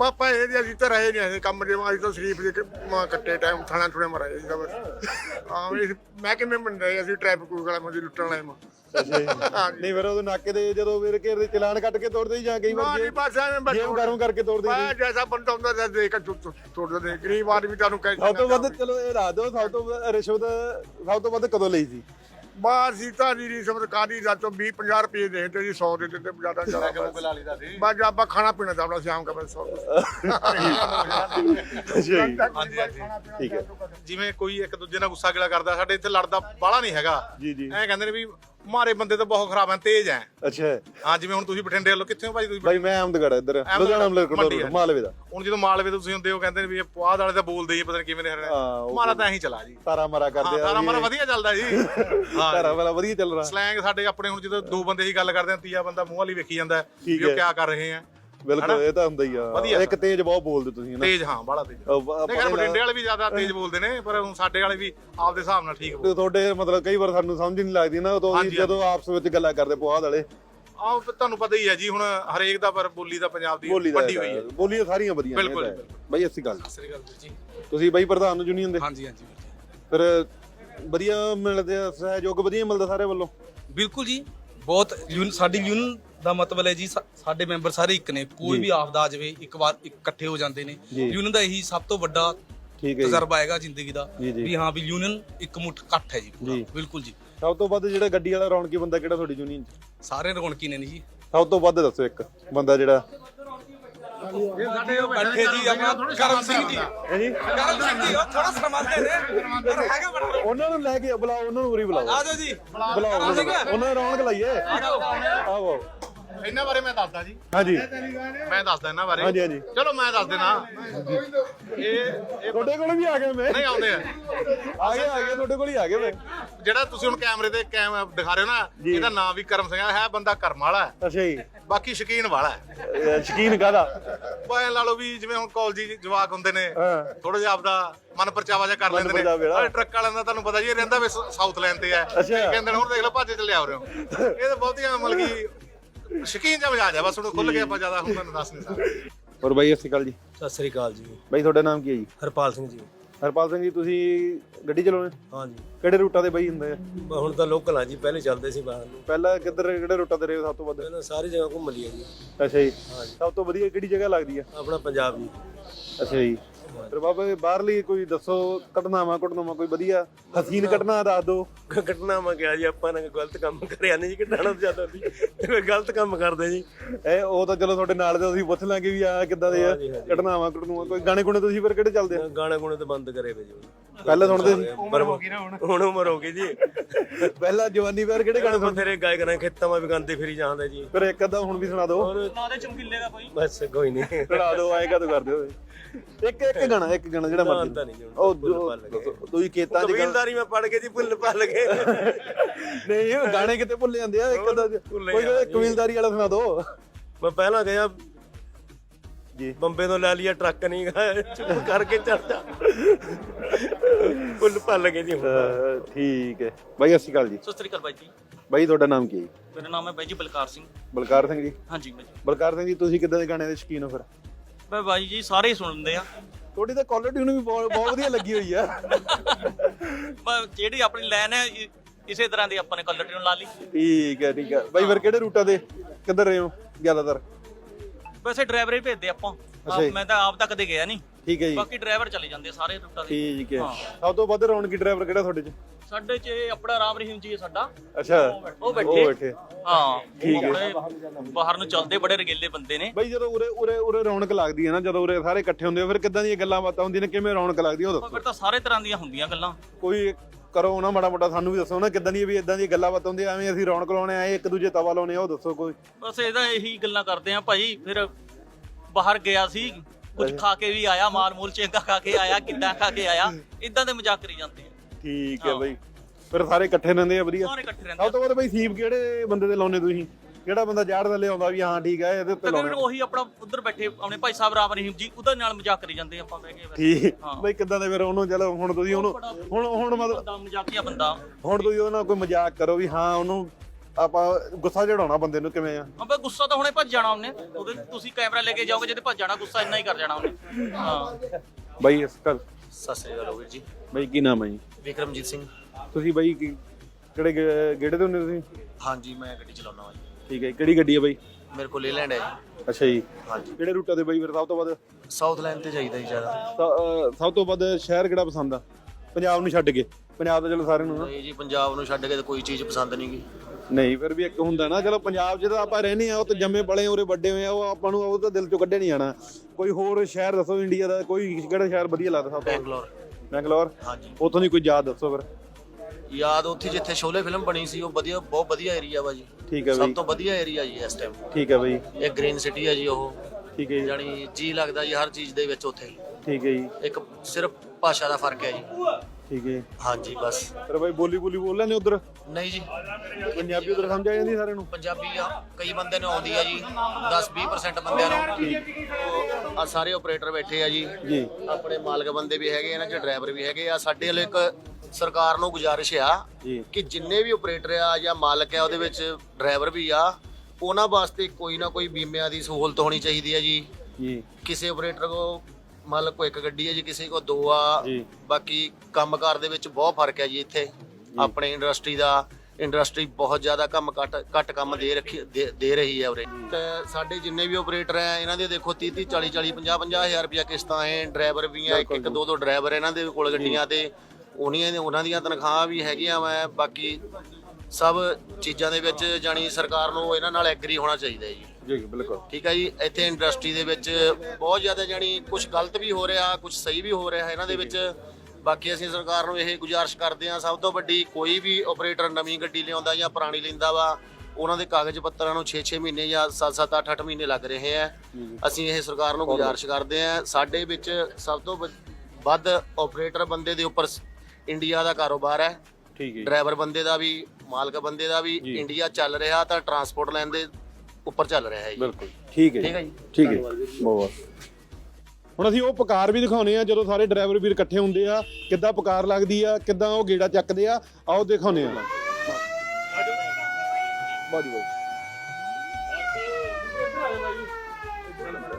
B: ਬਾਪਾ ਇਹ ਅਸੀਂ ਤਾਂ ਰਹੇ ਨਹੀਂ ਐਸੇ ਕੰਮ ਦੇ ਅਸੀਂ ਤਾਂ ਸ਼ਰੀਫ ਦੇ ਕ- ਮਾਂ ਕੱਟੇ ਟਾਈਮ ਥਾਣਾ ਥੁਣੇ ਮਰਾਏ ਜੀ ਬਸ। ਹਾਂ ਵੀ ਮੈਂ ਕਿਵੇਂ ਮੰਨ ਰਹੇ ਅਸੀਂ ਟ੍ਰੈਫਿਕ ਵਾਲਾ ਮਜੀ ਲੁੱਟਣ ਵਾਲੇ ਮਾਂ ਹਾਂਜੀ।
A: ਨਹੀਂ ਫਿਰ ਉਹਦੇ ਨਾਕੇ ਦੇ ਜਦੋਂ ਵੀਰ ਕੇ ਦੇ ਚਲਾਨ ਕੱਟ ਕੇ ਤੋੜਦੇ ਸੀ ਜਾਂ ਕਈ
B: ਨਾ
A: ਵਾਰ
B: ਨਹੀਂ ਬਸ ਐਵੇਂ ਬਸ
A: ਗੇਮ ਗਰਮ ਕਰਕੇ ਤੋੜਦੇ
B: ਮੈਂ
A: ਸੀ
B: ਜੈਸਾ ਬੰਦਾ ਹੁੰਦਾ ਤਾਂ ਦੇਖ ਕੇ ਤੋੜ- ਦਿੰਦੇ ਗਰੀਬ ਆਦਮੀ ਤੁਹਾਨੂੰ ਕਹਿ
A: ਸਭ ਤੋਂ ਵੱਧ ਚਲੋ ਇਹ ਦਿਓ ਸਭ ਤੋਂ ਵੱਧ ਰਿਸ਼ਵਤ ਸਭ ਤੋਂ ਵੱਧ ਕਦੋਂ ਲਈ ਸੀ?
B: ਬਾਹਰ ਸੀਤਾ ਦੀ ਰਿਸ਼ਵਤ ਕਾਦੀ ਦਾ ਤੋਂ 20 50 ਰੁਪਏ ਦੇ ਤੇ ਜੀ 100 ਦੇ ਦਿੰਦੇ ਜ਼ਿਆਦਾ ਜ਼ਿਆਦਾ ਬਸ।
C: ਲਾ ਲਈਦਾ ਸੀ।
B: ਬਸ ਆਪਾਂ ਖਾਣਾ ਪੀਣਾ ਤਾਂ ਆਪਣਾ ਸ਼ਾਮ ਦਾ ਬਸ 100
A: ਅੱਛਾ ਜੀ।
C: ਹਾਂਜੀ ਹਾਂਜੀ।
A: ਠੀਕ ਹੈ।
C: ਜਿਵੇਂ ਕੋਈ ਇੱਕ ਦੂਜੇ ਨਾਲ ਗੁੱਸਾ ਗਿਲਾ ਕਰਦਾ ਸਾਡੇ ਇੱਥੇ ਲੜਦਾ ਬਾਹਲਾ ਨਹੀਂ ਹੈਗਾ।
A: ਜੀ ਜੀ।
C: ਐਂ ਕਹਿੰਦੇ ਨੇ ਵੀ ਮਾਰੇ ਬੰਦੇ ਤਾਂ ਬਹੁਤ ਖਰਾਬ ਐ ਤੇਜ਼ ਐ।
A: ਅੱਛਾ।
C: ਹਾਂ ਜਿਵੇਂ ਹੁਣ ਤੁਸੀਂ ਬਠਿੰਡੇ ਵੱਲੋਂ ਕਿੱਥੇ ਹੋ ਭਾਈ ਤੁਸੀਂ?
A: ਬਾਈ ਮੈਂ ਅਹਿਮਦਗੜ ਇੱਧਰ ਲੁਧਿਆਣਾ
C: ਮੰਡੀ
A: ਮਲੇਰਕੋਟਲਾ
C: ਹੈ।
A: ਮਾਲਵੇ ਦਾ।
C: ਹੁਣ ਜਦੋਂ ਮਾਲਵੇ ਤੋਂ ਤੁਸੀਂ ਹੁੰਦੇ ਹੋ ਕਹਿੰਦੇ ਨੇ ਵੀ ਇਹ ਪੁਆਧ ਵਾਲੇ ਤਾਂ ਬੋਲਦੇ ਹੀ ਆ, ਪਤਾ ਨਹੀਂ ਕਿਵੇਂ ਨੇ ਹਰੇ
A: ਹਾਂ, ਉਹ-
C: ਮਾਰਾ ਤਾਂ ਐਂ ਹੀ ਚਲਾ ਜੀ।
A: ਤਾਰਾ ਮਾਰਾ
C: ਹਾਂ
A: ਕਰਦੇ
C: ਸਾਰਾ ਮਾਰਾ ਵਧੀਆ ਚੱਲਦਾ ਜੀ।
A: ਤਾਰਾ
C: ਹਾਂ
A: ਵਾਲਾ ਵਧੀਆ ਚੱਲ ਰਿਹਾ।
C: ਸਲੈਂਗ ਸਾਡੇ ਆਪਣੇ ਹੁਣ ਜਦੋਂ ਦੋ ਬੰਦੇ ਹੀ ਗੱਲ ਕਰਦੇ ਆ ਤੀਆ ਬੰਦਾ ਮੂੰਹ ਵਾਲੀ ਵੇਖੀ ਜਾਂਦਾ ਹੈ ਵੀ ਉਹ
A: ਹੈ।
C: ਕਿਆ ਕਰ ਰਹੇ ਆ।
A: ਬਿਲਕੁਲ ਇਹ ਤਾਂ ਹੁੰਦਾ ਹੀ ਆ। ਇੱਕ ਤੇਜ਼ ਬਹੁਤ ਬੋਲਦੇ ਤੁਸੀਂ ਨਾ
C: ਤੇਜ਼ ਹਾਂ ਬਾਲਾ ਤੇਜ਼। ਨਹੀਂ ਯਾਰ ਬਠਿੰਡੇ ਵਾਲੇ ਵੀ ਜ਼ਿਆਦਾ ਤੇਜ਼ ਬੋਲਦੇ ਨੇ ਪਰ ਹੁਣ ਸਾਡੇ ਵਾਲੇ ਵੀ ਆਪਦੇ ਹਿਸਾਬ ਨਾਲ ਠੀਕ ਬੋਲਦੇ।
A: ਤੁਹਾਡੇ ਮਤਲਬ ਕਈ ਵਾਰ ਸਾਨੂੰ ਸਮਝ ਨਹੀਂ ਲੱਗਦੀ ਨਾ ਉਦੋਂ ਜਦੋਂ ਆਪਸ ਵਿੱਚ ਗੱਲਾਂ ਕਰਦੇ ਪੁਆਧ ਵਾਲੇ।
C: ਆਹ ਫਿਰ ਤੁਹਾਨੂੰ ਪਤਾ ਹੀ ਹੈ ਜੀ ਹੁਣ ਹਰੇਕ ਦਾ ਪਰ ਬੋਲੀ ਦਾ ਪੰਜਾਬ ਦੀ ਵੱਡੀ ਹੋਈ ਹੈ।
A: ਬੋਲੀਆਂ ਸਾਰੀਆਂ ਵਧੀਆ ਨੇ,
C: ਬਿਲਕੁਲ।
A: ਬਾਈ ਅਸੀਂ ਗੱਲ
E: ਸਤਿ ਸ੍ਰੀ ਅਕਾਲ ਜੀ।
A: ਤੁਸੀਂ ਬਾਈ ਪ੍ਰਧਾਨ ਯੂਨੀਅਨ ਦੇ?
E: ਹਾਂਜੀ ਹਾਂਜੀ।
A: ਫਿਰ ਵਧੀਆ ਮਿਲਦੇ ਆ ਸਹਿਯੋਗ ਵਧੀਆ ਮਿਲਦਾ ਸਾਰੇ ਵੱਲੋਂ?
E: ਬਿਲਕੁਲ ਜੀ। ਬਹੁਤ ਯੂਨ ਸਾਡੀ ਯੂਨ ਦਾ ਮਤਲਬ ਹੈ ਜੀ ਸਾ- ਸਾਡੇ ਮੈਂਬਰ ਸਾਰੇ ਇੱਕ ਨੇ ਕੋਈ ਵੀ ਆਪਦਾ ਆ ਜਾਵੇ ਇੱਕ ਵਾਰ ਇਕੱਠੇ ਹੋ ਜਾਂਦੇ ਨੇ
A: ਜੀ।
E: ਯੂਨੀਅਨ ਦਾ ਇਹੀ ਸਭ ਤੋਂ ਵੱਡਾ
A: ਠੀਕ ਹੈ ਜੀ।
E: ਤਜਰਬਾ ਹੈਗਾ ਜ਼ਿੰਦਗੀ ਦਾ
A: ਜੀ, ਜੀ।
E: ਵੀ ਹਾਂ ਵੀ ਯੂਨੀਅਨ ਇੱਕ ਮੁੱਠ ਇਕੱਠ ਹੈ ਜੀ ਪੂਰਾ
A: ਜੀ।
E: ਬਿਲਕੁਲ ਜੀ
A: ਸਭ ਤੋਂ ਵੱਧ ਜਿਹੜਾ ਗੱਡੀ ਵਾਲਾ ਰੌਣਕੀ ਬੰਦਾ ਕਿਹੜਾ ਤੁਹਾਡੀ ਯੂਨੀਅਨ ਚ
E: ਸਾਰੇ ਰੌਣਕੀ ਨੇ ਜੀ
A: ਸਭ ਤੋਂ ਵੱਧ ਦੱਸੋ ਇੱਕ ਬੰਦਾ ਜਿਹੜਾ
E: ਬੈਠੇ ਜੀ ਆਪਣਾ ਕਰਮ ਸਿੰਘ ਜੀ।
A: ਹੈ ਜੀ
E: ਕਰਮ ਸਿੰਘ ਜੀ ਉਹ ਥੋੜਾ ਸ਼ਰਮਾਉਂਦੇ ਨੇ। ਪਰ ਹੈਗਾ ਬੜਾ
A: ਉਹਨਾਂ ਨੂੰ ਲੈ ਕੇ ਬੁਲਾਓ ਉਹਨਾਂ ਨੂੰ ਉਰੀ ਬੁਲਾਓ।
E: ਆ ਜਾਓ ਜੀ।
A: ਬੁਲਾਓ ਉਹਨਾਂ ਨੂੰ ਰੌਣਕ ਲਾਈਏ ਆਓ ਆਓ।
C: ਇਹਨਾਂ ਬਾਰੇ ਮੈਂ ਦੱਸਦਾ ਜੀ।
A: ਹਾਂਜੀ।
C: ਮੈਂ ਦੱਸਦਾ ਇਹਨਾਂ ਬਾਰੇ।
A: ਹਾਂਜੀ ਹਾਂਜੀ।
C: ਚਲੋ ਮੈਂ ਦੱਸ ਦੇਣਾ ਇਹ ਇਹ
A: ਤੁਹਾਡੇ ਕੋਲ ਵੀ ਆ ਗਿਆ ਮੈਂ।
C: ਨਹੀਂ ਆਉਂਦੇ ਆ।
A: ਆ ਗਿਆ ਆ ਗਿਆ ਤੁਹਾਡੇ ਕੋਲ ਹੀ ਆ ਗਿਆ ਮੈਂ।
C: ਜਿਹੜਾ ਤੁਸੀਂ ਹੁਣ ਕੈਮਰੇ ਤੇ ਕੈਮ ਦਿਖਾ ਰਹੇ ਹੋ ਨਾ
A: ਜੀ।
C: ਇਹਦਾ ਨਾਮ ਵੀ ਕਰਮ ਸਿੰਘ ਹੈ ਬੰਦਾ ਕਰਮ ਵਾਲਾ। ਹੈ
A: ਅੱਛਾ ਜੀ।
C: ਬਾਕੀ ਸ਼ਕੀਨ ਵਾਲਾ। ਹੈ
A: ਅਹ ਸ਼ਕੀਨ ਕਾਦਾ
C: ਪਾਇ ਲਾ ਲਓ ਵੀ ਜਿਵੇਂ ਹੁਣ ਕਾਲਜੀ ਜਵਾਕ ਹੁੰਦੇ ਨੇ
A: ਹਾਂ।
C: ਥੋੜਾ ਜਿਹਾ ਆਪਦਾ ਮਨ ਪਰਚਾਵਾ ਜਿਹਾ ਕਰ ਲੈਂਦੇ ਨੇ।
A: ਪਰਚਾਵਾ ਜਿਹੜਾ।
C: ਆਹ ਟਰੱਕ ਵਾਲਿਆਂ ਦਾ ਤੁਹਾਨੂੰ ਪਤਾ ਜੀ ਇਹ ਰਹਿੰਦਾ ਵੀ ਸਾਊਥ ਲਾਈਨ ਤੇ ਹੈ
A: ਅੱਛਾ।
C: ਕਹਿੰਦੇ ਨੇ ਹੁਣ ਦੇਖ ਲਓ ਭੱਜ ਚੱਲੇ ਆ ਰਹੇ ਹੋ ਇਹ ਤਾਂ ਬਹੁਤੀਆਂ ਮਤਲਬ ਕਿ ਸ਼ਕੀਨ ਜਿਹਾ ਮਜਾਜ ਹੈ ਬਸ ਹੁਣ ਖੁੱਲ ਕੇ ਆਪਾਂ ਜ਼ਿਆਦਾ ਹੁਣ ਤੁਹਾਨੂੰ ਦੱਸ ਨਹੀਂ ਸਕਦੇ।
A: ਹੋਰ ਬਾਈ ਸਤਿ ਸ਼੍ਰੀ ਅਕਾਲ ਜੀ।
F: ਸਤਿ ਸ੍ਰੀ ਅਕਾਲ ਜੀ।
A: ਬਾਈ ਤੁਹਾਡਾ ਨਾਮ ਕੀ ਹੈ ਜੀ?
F: ਹਰਪਾਲ ਸਿੰਘ ਜੀ।
A: ਹਰਪਾਲ ਸਿੰਘ ਜੀ ਤੁਸੀਂ ਗੱਡੀ ਚਲਾਉਂਦੇ
F: ਹਾਂਜੀ।
A: ਕਿਹੜੇ ਰੂਟਾਂ ਤੇ ਬਾਈ ਹੁੰਦੇ ਆ?
F: ਬ- ਹੁਣ ਤਾਂ ਲੋਕਲ ਆ ਜੀ ਪਹਿਲੇ ਚੱਲਦੇ ਸੀ ਬਾਹਰ ਨੂੰ।
A: ਪਹਿਲਾਂ ਕਿੱਧਰ ਕਿਹੜੇ ਰੂਟਾਂ ਤੇ ਰਹੇ ਹੋ ਸਭ ਤੋਂ ਵੱਧ?
F: ਪਹਿਲਾਂ ਸਾਰੀ ਜਗ੍ਹਾ ਘੁੰਮ ਲਈ ਆ ਜੀ।
A: ਅੱਛਾ ਜੀ। ਸਭ ਤੋਂ ਵਧੀਆ ਕਿਹੜੀ ਜਗ੍ਹਾ ਲੱਗਦੀ ਆ?
F: ਆਪਣਾ ਪੰਜਾਬ ਜੀ।
A: ਅੱਛਾ ਜੀ। ਫਿਰ ਬਾਬਾ ਜੀ ਬਾਹਰਲੀ ਕੋਈ ਦੱਸੋ ਘਟਨਾਵਾਂ ਘਟਨਾਵਾਂ ਕੋਈ ਵਧੀਆ? ਹਸੀਨ ਘਟਨਾ ਦੱਸ ਦਿਓ।
F: ਘਟਨਾ ਮੈਂ ਕਿਹਾ ਜੀ ਆਪਾਂ ਨੇ ਗਲਤ ਕੰਮ ਕਰਿਆ ਨਹੀਂ ਜੀ ਘਟਨਾ ਜ਼ਿਆਦਾ ਦੀ ਕੋਈ ਗਲਤ ਕੰਮ ਕਰਦੇ ਜੀ।
A: ਇਹ ਉਹ ਤਾਂ ਚਲੋ ਤੁਹਾਡੇ ਨਾਲ ਦੇ ਅਸੀਂ ਪੁੱਛ ਲਾਂਗੇ ਵੀ ਆ ਕਿੱਦਾਂ ਦੇ ਆ। ਘਟਨਾਵਾਂ ਘਟਨੂਆਂ ਕੋਈ ਗਾਣੇ ਗੁਣੇ ਤੁਸੀਂ ਫਿਰ ਕਿਹੜੇ ਚੱਲਦੇ ਆ?
F: ਗਾਣੇ ਗੁਣੇ ਤੇ ਬੰਦ ਕਰੇ ਵੇ ਜੀ
A: ਪਹਿਲਾਂ ਸੁਣਦੇ ਸੀ।
F: ਉਮਰ ਹੋ ਗਈ ਨਾ ਹੁਣ। ਹੁਣ ਉਮਰ ਹੋ ਗਈ ਜੀ।
A: ਪਹਿਲਾਂ ਜਵਾਨੀ ਵਾਰ ਕਿਹੜੇ ਗਾਣੇ ਸੁਣਦੇ?
F: ਬਥੇਰੇ ਗਾਇਕ ਨੇ ਖੇਤਾਂ ਮਾ ਵੀ ਗਾਉਂਦੇ ਫਿਰੀ ਜਾਂਦੇ ਜੀ।
A: ਫਿਰ ਇੱਕ ਅੱਧਾ ਹੁਣ ਵੀ ਸੁਣਾ ਦਿਓ।
F: ਔਰ ਬਸ ਕੋਈ ਨਹੀਂ
A: ਸੁਣਾ ਦਿਓ ਆਏਗਾ ਤਾਂ ਕਰ ਦਿਓ ਇੱਕ ਇੱਕ ਗਾਣਾ ਇੱਕ ਗਾਣਾ ਜਿਹੜਾ
F: ਤਾਂ
A: ਮਰਜ਼ੀ।
F: ਨਹੀਂ ਜੀ ਹੁਣ,
A: ਉਹ
F: ਭੁੱਲ
A: ਜੋ-
F: ਭੱਲ ਗਏ।
A: ਤੁਸੀਂ ਖੇਤਾਂ 'ਚ ਗਾਣਾ
F: ਕਬੀਲਦਾਰੀ ਮੈਂ ਪੜ ਕੇ ਜੀ ਭੁੱਲ ਭੱਲ ਗਏ।
A: ਨਹੀਂ ਉਹ ਗਾਣੇ ਕਿਤੇ ਭੁੱਲ ਜਾਂਦੇ ਆ ਇੱਕ ਅੱਧਾ
F: ਭੁੱਲੇ
A: ਕੋਈ
F: ਜਾਂਦੇ।
A: ਕਬੀਲਦਾਰੀ ਵਾਲਾ ਸੁਣਾ ਦਿਓ
F: ਮੈਂ ਪਹਿਲਾਂ ਗਿਆ
A: ਜੀ।
F: ਬੰਬੇ ਤੋਂ ਲੈ ਲਿਆ ਟਰੱਕ ਨਹੀਂ ਗਾ ਚੁੱਪ ਕਰਕੇ ਜਾ। ਭੁੱਲ ਭੱਲ ਗਏ ਜੀ ਹੁਣ।
A: ਠੀਕ ਹੈ। ਬਾਈ ਸਤਿ ਸ਼੍ਰੀ ਅਕਾਲ ਜੀ।
G: ਸਤਿ ਸ੍ਰੀ ਅਕਾਲ ਬਾਈ ਜੀ।
A: ਬਾਈ ਤੁਹਾਡਾ ਨਾਮ ਕੀ ਹੈ ਜੀ?
G: ਮੇਰਾ ਨਾਮ ਹੈ ਬਾਈ ਜੀ ਬਲਕਾਰ ਸਿੰਘ।
A: ਬਲਕਾਰ ਸਿੰਘ ਜੀ।
G: ਹਾਂਜੀ ਬਾਈ ਜੀ।
A: ਬਲਕਾਰ ਸਿੰਘ ਜੀ ਤੁਸੀਂ ਕਿੱਦਾਂ ਦੇ ਗਾਣੇ ਦੇ ਸ਼ੌਕੀਨ ਹੋ ਫਿਰ?
G: ਮੈਂ ਬਾਈ ਜੀ ਸਾਰੇ ਹੀ ਸੁਣਦੇ ਆ।
A: ਤੁਹਾਡੀ ਤਾਂ ਕਾਲਰ ਟਿਊਨ ਵੀ ਬਹੁਤ ਬਹੁਤ ਵਧੀਆ ਲੱਗੀ ਹੋਈ ਆ।
G: ਪਰ ਜਿਹੜੀ ਆਪਣੀ ਲਾਈਨ ਹੈ ਇ- ਇਸੇ ਤਰ੍ਹਾਂ ਦੀ ਆਪਾਂ ਨੇ ਕਲਰ ਟਿਊਨ ਲਾ ਲਈ।
A: ਠੀਕ ਹੈ ਠੀਕ ਹੈ। ਬਾਈ ਫਿਰ ਕਿਹੜੇ ਰੂਟਾਂ ਦੇ? ਕਿੱਧਰ ਰਹੇ ਹੋ ਜ਼ਿਆਦਾਤਰ?
G: ਵੈਸੇ ਡਰਾਈਵਰ ਹੀ ਭੇਜਦੇ ਆਪਾਂ।
A: ਅੱਛਾ ਜੀ।
G: ਆਪ- ਮੈਂ ਤਾਂ ਆਪ ਤਾਂ ਕਦੇ ਗਿਆ ਨਹੀਂ।
A: ਠੀਕ ਹੈ ਜੀ।
G: ਬਾਕੀ ਡਰਾਈਵਰ ਚਲੇ ਜਾਂਦੇ ਸਾਰੇ ਰੂਟਾਂ ਦੇ।
A: ਠੀਕ ਹੈ। ਸਭ ਤੋਂ ਵੱਧ ਰੌਣਕੀ ਡਰਾਈਵਰ ਕਿਹੜਾ ਤੁਹਾਡੇ ਚ?
G: ਸਾਡੇ ਚ ਇਹ ਆਪਣਾ ਰਾਮ ਰਹੀਮ ਜੀ ਹੈ ਸਾਡਾ।
A: ਅੱਛਾ।
G: ਉਹ ਬੈਠੇ।
A: ਉਹ ਬੈਠੇ।
G: ਹਾਂ।
A: ਠੀਕ ਹੈ।
G: ਬਾਹਰ ਨੂੰ ਚੱਲਦੇ ਬੜੇ ਰਗੇਲੇ ਬੰਦੇ ਨੇ।
A: ਬਾਈ ਜਦੋਂ ਉਰੇ ਉਰੇ ਉਰੇ ਰੌਣਕ ਲੱਗਦੀ ਹੈ ਨਾ ਜਦੋਂ ਉਰੇ ਸਾਰੇ ਇਕੱਠੇ ਹੁੰਦੇ ਆ ਫਿਰ ਕਿੱਦਾਂ ਦੀਆਂ ਗੱਲਾਂ ਬਾਤਾਂ ਹੁੰਦੀਆਂ ਨੇ ਕਿਵੇਂ ਰੌਣਕ ਲੱਗਦੀ ਉਹ ਦੱਸੋ।
G: ਫਿਰ ਤਾਂ ਸਾਰੇ ਤਰ੍ਹਾਂ ਦੀਆਂ ਹੁੰਦੀਆਂ ਗੱਲਾਂ।
A: ਕੋਈ ਕਰੋ ਨਾ ਮਾੜਾ ਮੋਟਾ ਸਾਨੂੰ ਵੀ ਦੱਸੋ ਨਾ ਕਿੱਦਾਂ ਦੀ ਵੀ ਇਦਾਂ ਦੀਆਂ ਗੱਲਾਂ ਬਾਤਾਂ ਹੁੰਦੀਆਂ ਐਵੇਂ ਅਸੀਂ ਰੌਣਕ ਲਾਉਣੇ ਆਏ ਇੱਕ ਦੂਜੇ ਤਵਾ ਲਾਉਣੇ ਆ ਉਹ ਦੱਸੋ ਕੋਈ।
G: ਬਸ ਇਹਦਾ ਇਹੀ ਗੱਲਾਂ ਕਰਦੇ ਆ ਭਾਈ ਫਿਰ ਬਾਹਰ ਗਿਆ ਸੀ ਕੁਝ ਖਾ ਕੇ ਵੀ ਆਇਆ ਮਾਲ ਮੂਲ ਚੇਂਗਾ ਖਾ ਕੇ ਆਇਆ ਕਿੱਦਾਂ ਖਾ ਕੇ ਆਇਆ ਇਦਾਂ ਦੇ ਮਜ਼ਾਕ ਕਰੀ ਜਾਂਦੇ ਆ।
A: ਠੀਕ ਹੈ। ਬਾਈ। ਫਿਰ ਸਾਰੇ ਇਕੱਠੇ ਰਹਿੰਦੇ ਆ ਵਧੀਆ।
G: ਸਾਰੇ ਇਕੱਠੇ ਰਹਿੰਦੇ
A: ਸਭ ਤੋਂ ਵੱਧ ਬਾਈ ਸੀਪ ਕਿਹੜੇ ਬੰਦੇ ਤੇ ਲਾਉਨੇ ਤੁਸੀਂ? ਕਿਹੜਾ ਬੰਦਾ ਜਾੜ ਥੱਲੇ ਆਉਂਦਾ ਵੀ ਹਾਂ ਠੀਕ ਹੈ ਇਹਦੇ ਉੱਤੇ
G: ਤਕਰੀਬਨ
A: ਲਾਉਣੇ
G: ਉਹੀ ਆਪਣਾ ਉਧਰ ਬੈਠੇ ਆਪਣੇ ਭਾਈ ਸਾਹਿਬ ਰਾਮ ਰਹੀਮ ਜੀ ਉਹਦੇ ਨਾਲ ਮਜ਼ਾਕ ਕਰੀ ਜਾਂਦੇ ਆਪਾਂ ਬਹਿ ਕੇ ਬਸ।
A: ਠੀਕ।
G: ਹਾਂ।
A: ਬਾਈ ਕਿੱਦਾਂ ਦੇ ਫਿਰ ਉਹਨੂੰ ਚਲੋ ਹੁਣ ਤੁਸੀਂ ਉਹਨੂੰ ਹੁਣ ਹੁਣ ਮਤਲਬ
G: ਬੰਦਾ ਮਜ਼ਾਕੀਆ ਬੰਦਾ।
A: ਹੁਣ ਤੁਸੀਂ ਉਹਦੇ ਨਾਲ ਕੋਈ ਮਜ਼ਾਕ ਕਰੋ ਵੀ ਹਾਂ ਉਹਨੂੰ ਆਪਾਂ ਗੁੱਸਾ ਚੜਾਉਣਾ ਬੰਦੇ ਨੂੰ ਕਿਵੇਂ ਆ?
G: ਅਬੇ ਗੁੱਸਾ ਤਾਂ ਹੁਣੇ ਭੱਜ ਜਾਣਾ ਉਹਨੇ। ਉਹਦੇ ਤੁਸੀਂ ਕੈਮਰਾ ਲੈ ਕੇ ਜਾਓਗੇ ਜਿਹਦੇ ਭੱਜ ਜਾਣਾ ਗੁੱਸਾ ਇੰਨਾ ਹੀ ਕਰ ਜਾਣਾ ਉਹਨੇ। ਹਾਂ।
A: ਬਾਈ ਇਸ ਕਰ
F: ਸਤਿ ਸ੍ਰੀ ਅਕਾਲ ਵੀਰ ਜੀ।
A: ਬਾਈ ਕੀ ਨਾਮ ਹੈ ਜੀ?
F: ਵਿਕਰਮਜੀਤ ਸਿੰਘ।
A: ਤੁਸੀਂ ਬਾਈ ਕੀ- ਕਿਹੜੇ ਗੇ- ਗੇੜੇ ਤੇ ਹੁੰਦੇ ਤੁਸੀਂ?
F: ਹਾਂਜੀ ਮੈਂ ਗੱਡੀ ਚਲਾਉਣਾ ਹਾਂ ਜੀ।
A: ਠੀਕ ਹੈ ਕਿਹੜੀ ਗੱਡੀ ਹੈ ਬਾਈ?
F: ਮੇਰੇ ਕੋਲ ਲੇਲੈਂਡ ਹੈ ਜੀ।
A: ਅੱਛਾ ਜੀ।
F: ਹਾਂਜੀ।
A: ਕਿਹੜੇ ਰੂਟਾਂ ਤੇ ਬਾਈ ਫਿਰ ਸਭ ਤੋਂ ਵੱਧ?
F: ਸਾਊਥ ਲਾਈਨ ਤੇ ਜਾਈਦਾ ਜੀ ਜ਼ਿਆਦਾ।
A: ਸ- ਅਹ ਸਭ ਤੋਂ ਵੱਧ ਸ਼ਹਿਰ ਕਿਹੜਾ ਪਸੰਦ ਆ? ਪੰਜਾਬ ਨੂੰ ਛੱਡ ਕੇ। ਪੰਜਾਬ ਤਾਂ ਚਲੋ ਸਾਰਿਆਂ ਨੂੰ ਨਾ
F: ਜੀ ਪੰਜਾਬ ਨੂੰ ਛੱਡ ਕੇ ਤਾਂ ਕੋਈ ਚੀਜ਼ ਪਸੰਦ ਨਹੀਂ ਗੀ।
A: ਨਹੀਂ ਫਿਰ ਵੀ ਇੱਕ ਹੁੰਦਾ ਨਾ ਚਲੋ ਪੰਜਾਬ 'ਚ ਤਾਂ ਆਪਾਂ ਰਹਿੰਦੇ ਆ ਉਹ ਤਾਂ ਜੰਮੇ ਪਲੇ ਉਰੇ ਵੱਡੇ ਹੋਏ ਆ ਉਹ ਆਪਾਂ ਨੂੰ ਉਹ ਤਾਂ ਦਿਲ 'ਚੋਂ ਕੱਢੇ ਨਹੀਂ ਜਾਣਾ ਕੋਈ ਹੋਰ ਸ਼ਹਿਰ ਦੱਸੋ ਇੰਡੀਆ ਦਾ ਕੋਈ ਕਿਹੜਾ ਸ਼ਹਿਰ ਵਧੀਆ ਲੱਗਦਾ ਸਭ ਤੋਂ?
F: ਬੈਂਗਲੌਰ।
A: ਬੈਂਗਲੌਰ?
F: ਹਾਂਜੀ।
A: ਉੱਥੋਂ ਦੀ ਕੋਈ ਯਾਦ ਦੱਸੋ ਫਿਰ।
F: ਯਾਦ ਉੱਥੇ ਜਿੱਥੇ ਸ਼ੋਲੇ ਫਿਲਮ ਬਣੀ ਸੀ ਉਹ ਵਧੀਆ ਬਹੁਤ ਵਧੀਆ ਏਰੀਆ ਵਾ ਜੀ।
A: ਠੀਕ ਹੈ
F: ਸਭ
A: ਬਈ।
F: ਤੋਂ ਵਧੀਆ ਏਰੀਆ ਜੀ ਇਸ ਟਾਈਮ
A: ਠੀਕ ਹੈ ਬਈ।
F: ਇਹ ਗ੍ਰੀਨ ਸਿਟੀ ਹੈ ਜੀ ਉਹ।
A: ਠੀਕ ਹੈ ਜੀ।
F: ਜੀ ਲੱਗਦਾ ਜੀ ਹਰ ਚੀਜ਼ ਦੇ ਵਿੱਚ ਉੱਥੇ।
A: ਠੀਕ ਹੈ ਜੀ।
F: ਇੱਕ ਸਿਰਫ ਭਾਸ਼ਾ ਦਾ ਫ਼ਰਕ ਹੈ ਜੀ।
A: ਠੀਕ ਹੈ।
F: ਹਾਂਜੀ ਬਸ।
A: ਫਿਰ ਬਾਈ ਬੋਲੀ ਬੋਲੀ ਬੋਲ ਲੈਂਦੇ ਉਧਰ?
F: ਨਹੀਂ ਜੀ।
A: ਪੰਜਾਬੀ ਉਧਰ ਸਮਝ ਆ ਜਾਂਦੀ ਸਾਰਿਆਂ ਨੂੰ?
F: ਪੰਜਾਬੀ ਆ। ਕਈ ਬੰਦੇ ਨੂੰ ਆਉਂਦੀ ਆ ਜੀ। 10-20% ਬੰਦਿਆਂ ਨੂੰ। ਆ ਸਾਰੇ ਆਪਰੇਟਰ ਬੈਠੇ ਆ ਜੀ।
A: ਜੀ।
F: ਆਪਣੇ ਮਾਲਕ ਬੰਦੇ ਵੀ ਹੈਗੇ ਇਹਨਾਂ ਚ ਡਰਾਈਵਰ ਵੀ ਹੈਗੇ ਆ। ਸਾਡੇ ਵੱਲੋਂ ਇੱਕ ਸਰਕਾਰ ਨੂੰ ਗੁਜ਼ਾਰਿਸ਼ ਆ ਕਿ ਜਿੰਨੇ ਵੀ ਆਪਰੇਟਰ ਆ ਜਾਂ ਮਾਲਕ ਆ ਉਹਦੇ ਵਿੱਚ ਡਰਾਈਵਰ ਵੀ ਆ ਉਹਨਾਂ ਵਾਸਤੇ ਕੋਈ ਨਾ ਕੋਈ ਬੀਮਿਆਂ ਦੀ ਸਹੂਲਤ ਹੋਣੀ ਚਾਹੀਦੀ ਹੈ ਜੀ।
A: ਜੀ।
F: ਕਿਸੇ ਆਪਰੇਟਰ ਕੋ ਮਾਲਕ ਕੋ ਇੱਕ ਗੱਡੀ ਹੈ ਜੀ ਕਿਸੇ ਕੋ ਦੋ ਆ।
A: ਜੀ।
F: ਬਾਕੀ ਕੰਮਕਾਰ ਦੇ ਵਿੱਚ ਬਹੁਤ ਫ਼ਰਕ ਹੈ ਜੀ ਇੱਥੇ। ਆਪਣੇ ਇੰਡਸਟਰੀ ਦਾ ਇੰਡਸਟਰੀ ਬਹੁਤ ਜ਼ਿਆਦਾ ਕੰਮ ਘੱਟ ਘੱਟ ਕੰਮ ਦੇ ਰੱਖੀ ਦੇ- ਦੇ ਰਹੀ ਹੈ ਉਰੇ। ਤੇ ਸਾਡੇ ਜਿੰਨੇ ਵੀ ਆਪਰੇਟਰ ਹੈ ਇਹਨਾਂ ਦੇ ਦੇਖੋ 30 30 40 40 50 50 ਹਜ਼ਾਰ ਰੁਪਇਆ ਕਿਸ਼ਤਾਂ ਹੈ ਡਰਾਈਵਰ ਵੀ ਆ ਇੱਕ ਇੱਕ ਦੋ ਦੋ ਡਰਾਈਵਰ ਇਹਨਾਂ ਦੇ ਕੋਲ ਗੱਡੀਆਂ ਤੇ। ਉਹਨੀਆਂ ਉਹਨਾਂ ਦੀਆਂ ਤਨਖਾਹਾਂ ਵੀ ਹੈਗੀਆਂ ਵਾ ਬਾਕੀ ਸਭ ਚੀਜ਼ਾਂ ਦੇ ਵਿੱਚ ਜਾਣੀ ਸਰਕਾਰ ਨੂੰ ਇਹਨਾਂ ਨਾਲ ਐਗਰੀ ਹੋਣਾ ਚਾਹੀਦਾ ਹੈ ਜੀ।
A: ਜੀ ਬਿਲਕੁਲ।
F: ਠੀਕ ਹੈ ਜੀ ਇੱਥੇ ਇੰਡਸਟਰੀ ਦੇ ਵਿੱਚ ਬਹੁਤ ਜ਼ਿਆਦਾ ਜਾਣੀ ਕੁਝ ਗਲਤ ਵੀ ਹੋ ਰਿਹਾ ਕੁਝ ਸਹੀ ਵੀ ਹੋ ਰਿਹਾ ਇਹਨਾਂ ਦੇ ਵਿੱਚ। ਬਾਕੀ ਅਸੀਂ ਸਰਕਾਰ ਨੂੰ ਇਹ ਗੁਜ਼ਾਰਿਸ਼ ਕਰਦੇ ਹਾਂ ਸਭ ਤੋਂ ਵੱਡੀ ਕੋਈ ਵੀ ਆਪਰੇਟਰ ਨਵੀਂ ਗੱਡੀ ਲਿਆਉਂਦਾ ਜਾਂ ਪੁਰਾਣੀ ਲੈਂਦਾ ਵਾ ਉਹਨਾਂ ਦੇ ਕਾਗਜ਼ ਪੱਤਰਾਂ ਨੂੰ 6-6 ਮਹੀਨੇ ਜਾਂ 7-7 8-8 ਮਹੀਨੇ ਲੱਗ ਰਹੇ ਆ। ਅਸੀਂ ਇਹ ਸਰਕਾਰ ਨੂੰ ਗੁਜ਼ਾਰਿਸ਼ ਕਰਦੇ ਆ ਸਾਡੇ ਵਿੱਚ ਸਭ ਤੋਂ ਵੱਧ ਆਪਰੇਟਰ ਬੰਦੇ ਦੇ ਉੱਪਰ ਇੰਡੀਆ ਦਾ ਕਾਰੋਬਾਰ ਹੈ।
A: ਠੀਕ ਹੈ
F: ਡਰਾਈਵਰ ਬੰਦੇ ਦਾ ਵੀ ਮਾਲਕ ਬੰਦੇ ਦਾ ਵੀ। ਇੰਡੀਆ ਚੱਲ ਰਿਹਾ ਤਾਂ ਟਰਾਂਸਪੋਰਟ ਲਾਈਨ ਦੇ ਉੱਪਰ ਚੱਲ ਰਿਹਾ ਹੈ ਜੀ।
A: ਬਿਲਕੁਲ। ਠੀਕ ਹੈ
F: ਠੀਕ ਹੈ ਜੀ।
A: ਠੀਕ ਹੈ। ਬਹੁਤ ਬਹੁਤ। ਹੁਣ ਅਸੀਂ ਉਹ ਪਕਾਰ ਵੀ ਦਿਖਾਉਨੇ ਆ ਜਦੋਂ ਸਾਰੇ ਡਰਾਈਵਰ ਵੀਰ ਇਕੱਠੇ ਹੁੰਦੇ ਆ ਕਿੱਦਾਂ ਪਕਾਰ ਲੱਗਦੀ ਆ ਕਿੱਦਾਂ ਉਹ ਗੇੜਾ ਚੱਕਦੇ ਆ ਆਓ ਦਿਖਾਉਨੇ ਆ।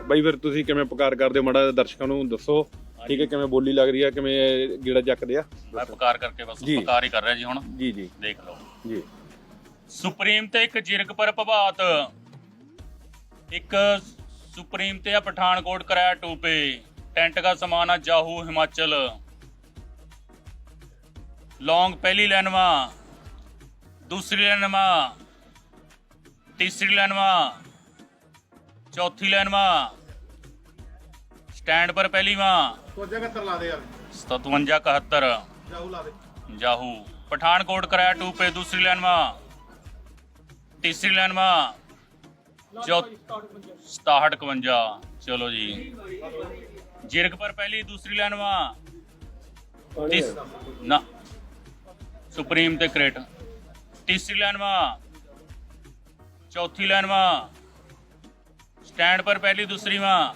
A: ਬਾਈ ਫਿਰ ਤੁਸੀਂ ਕਿਵੇਂ ਪਕਾਰ ਕਰਦੇ ਹੋ? ਮਾੜਾ ਜਿਹਾ ਦਰਸ਼ਕਾਂ ਨੂੰ ਦੱਸੋ ਠੀਕ ਹੈ ਕਿਵੇਂ ਬੋਲੀ ਲੱਗ ਰਹੀ ਆ ਕਿਵੇਂ ਗੇੜਾ ਚੱਕਦੇ ਆ?
H: ਮੈਂ ਪੁਕਾਰ ਕਰਕੇ ਬਸ
A: ਜੀ।
H: ਪੁਕਾਰ ਹੀ ਕਰ ਰਿਹਾ ਜੀ ਹੁਣ।
A: ਜੀ ਜੀ।
H: ਦੇਖ ਲਓ।
A: ਜੀ।
H: ਸੁਪਰੀਮ ਤੇ ਇੱਕ ਜਿਰਗ ਪਰ ਪ੍ਰਭਾਤ एक सुप्रीम ते पठानकोट कराया ਕਰਾਇਆ टेंट का समान है जाहू हिमाचल लौंग पहली लाइन में दूसरी लाइन में तीसरी लाइन में
C: चौथी लाइन में स्टैंड
H: पर पहली
C: में सतवंजा कहत्तर
H: जाहू पठानकोट कराया टू पे दूसरी लाइन में तीसरी लाइन में 6751 ਚਲੋ ਜੀ। ਜਿਰਕ ਪਰ ਪਹਿਲੀ, ਦੂਸਰੀ ਲਾਈਨ ਵਾ। ਨਾ, ਸੁਪਰੀਮ ਤੇ ਕ੍ਰੇਟ। ਤੀਸਰੀ ਲਾਈਨ ਵਾ। ਚੌਥੀ ਲਾਈਨ ਵਾ। ਸਟੈਂਡ ਪਰ ਪਹਿਲੀ, ਦੂਸਰੀ ਵਾ।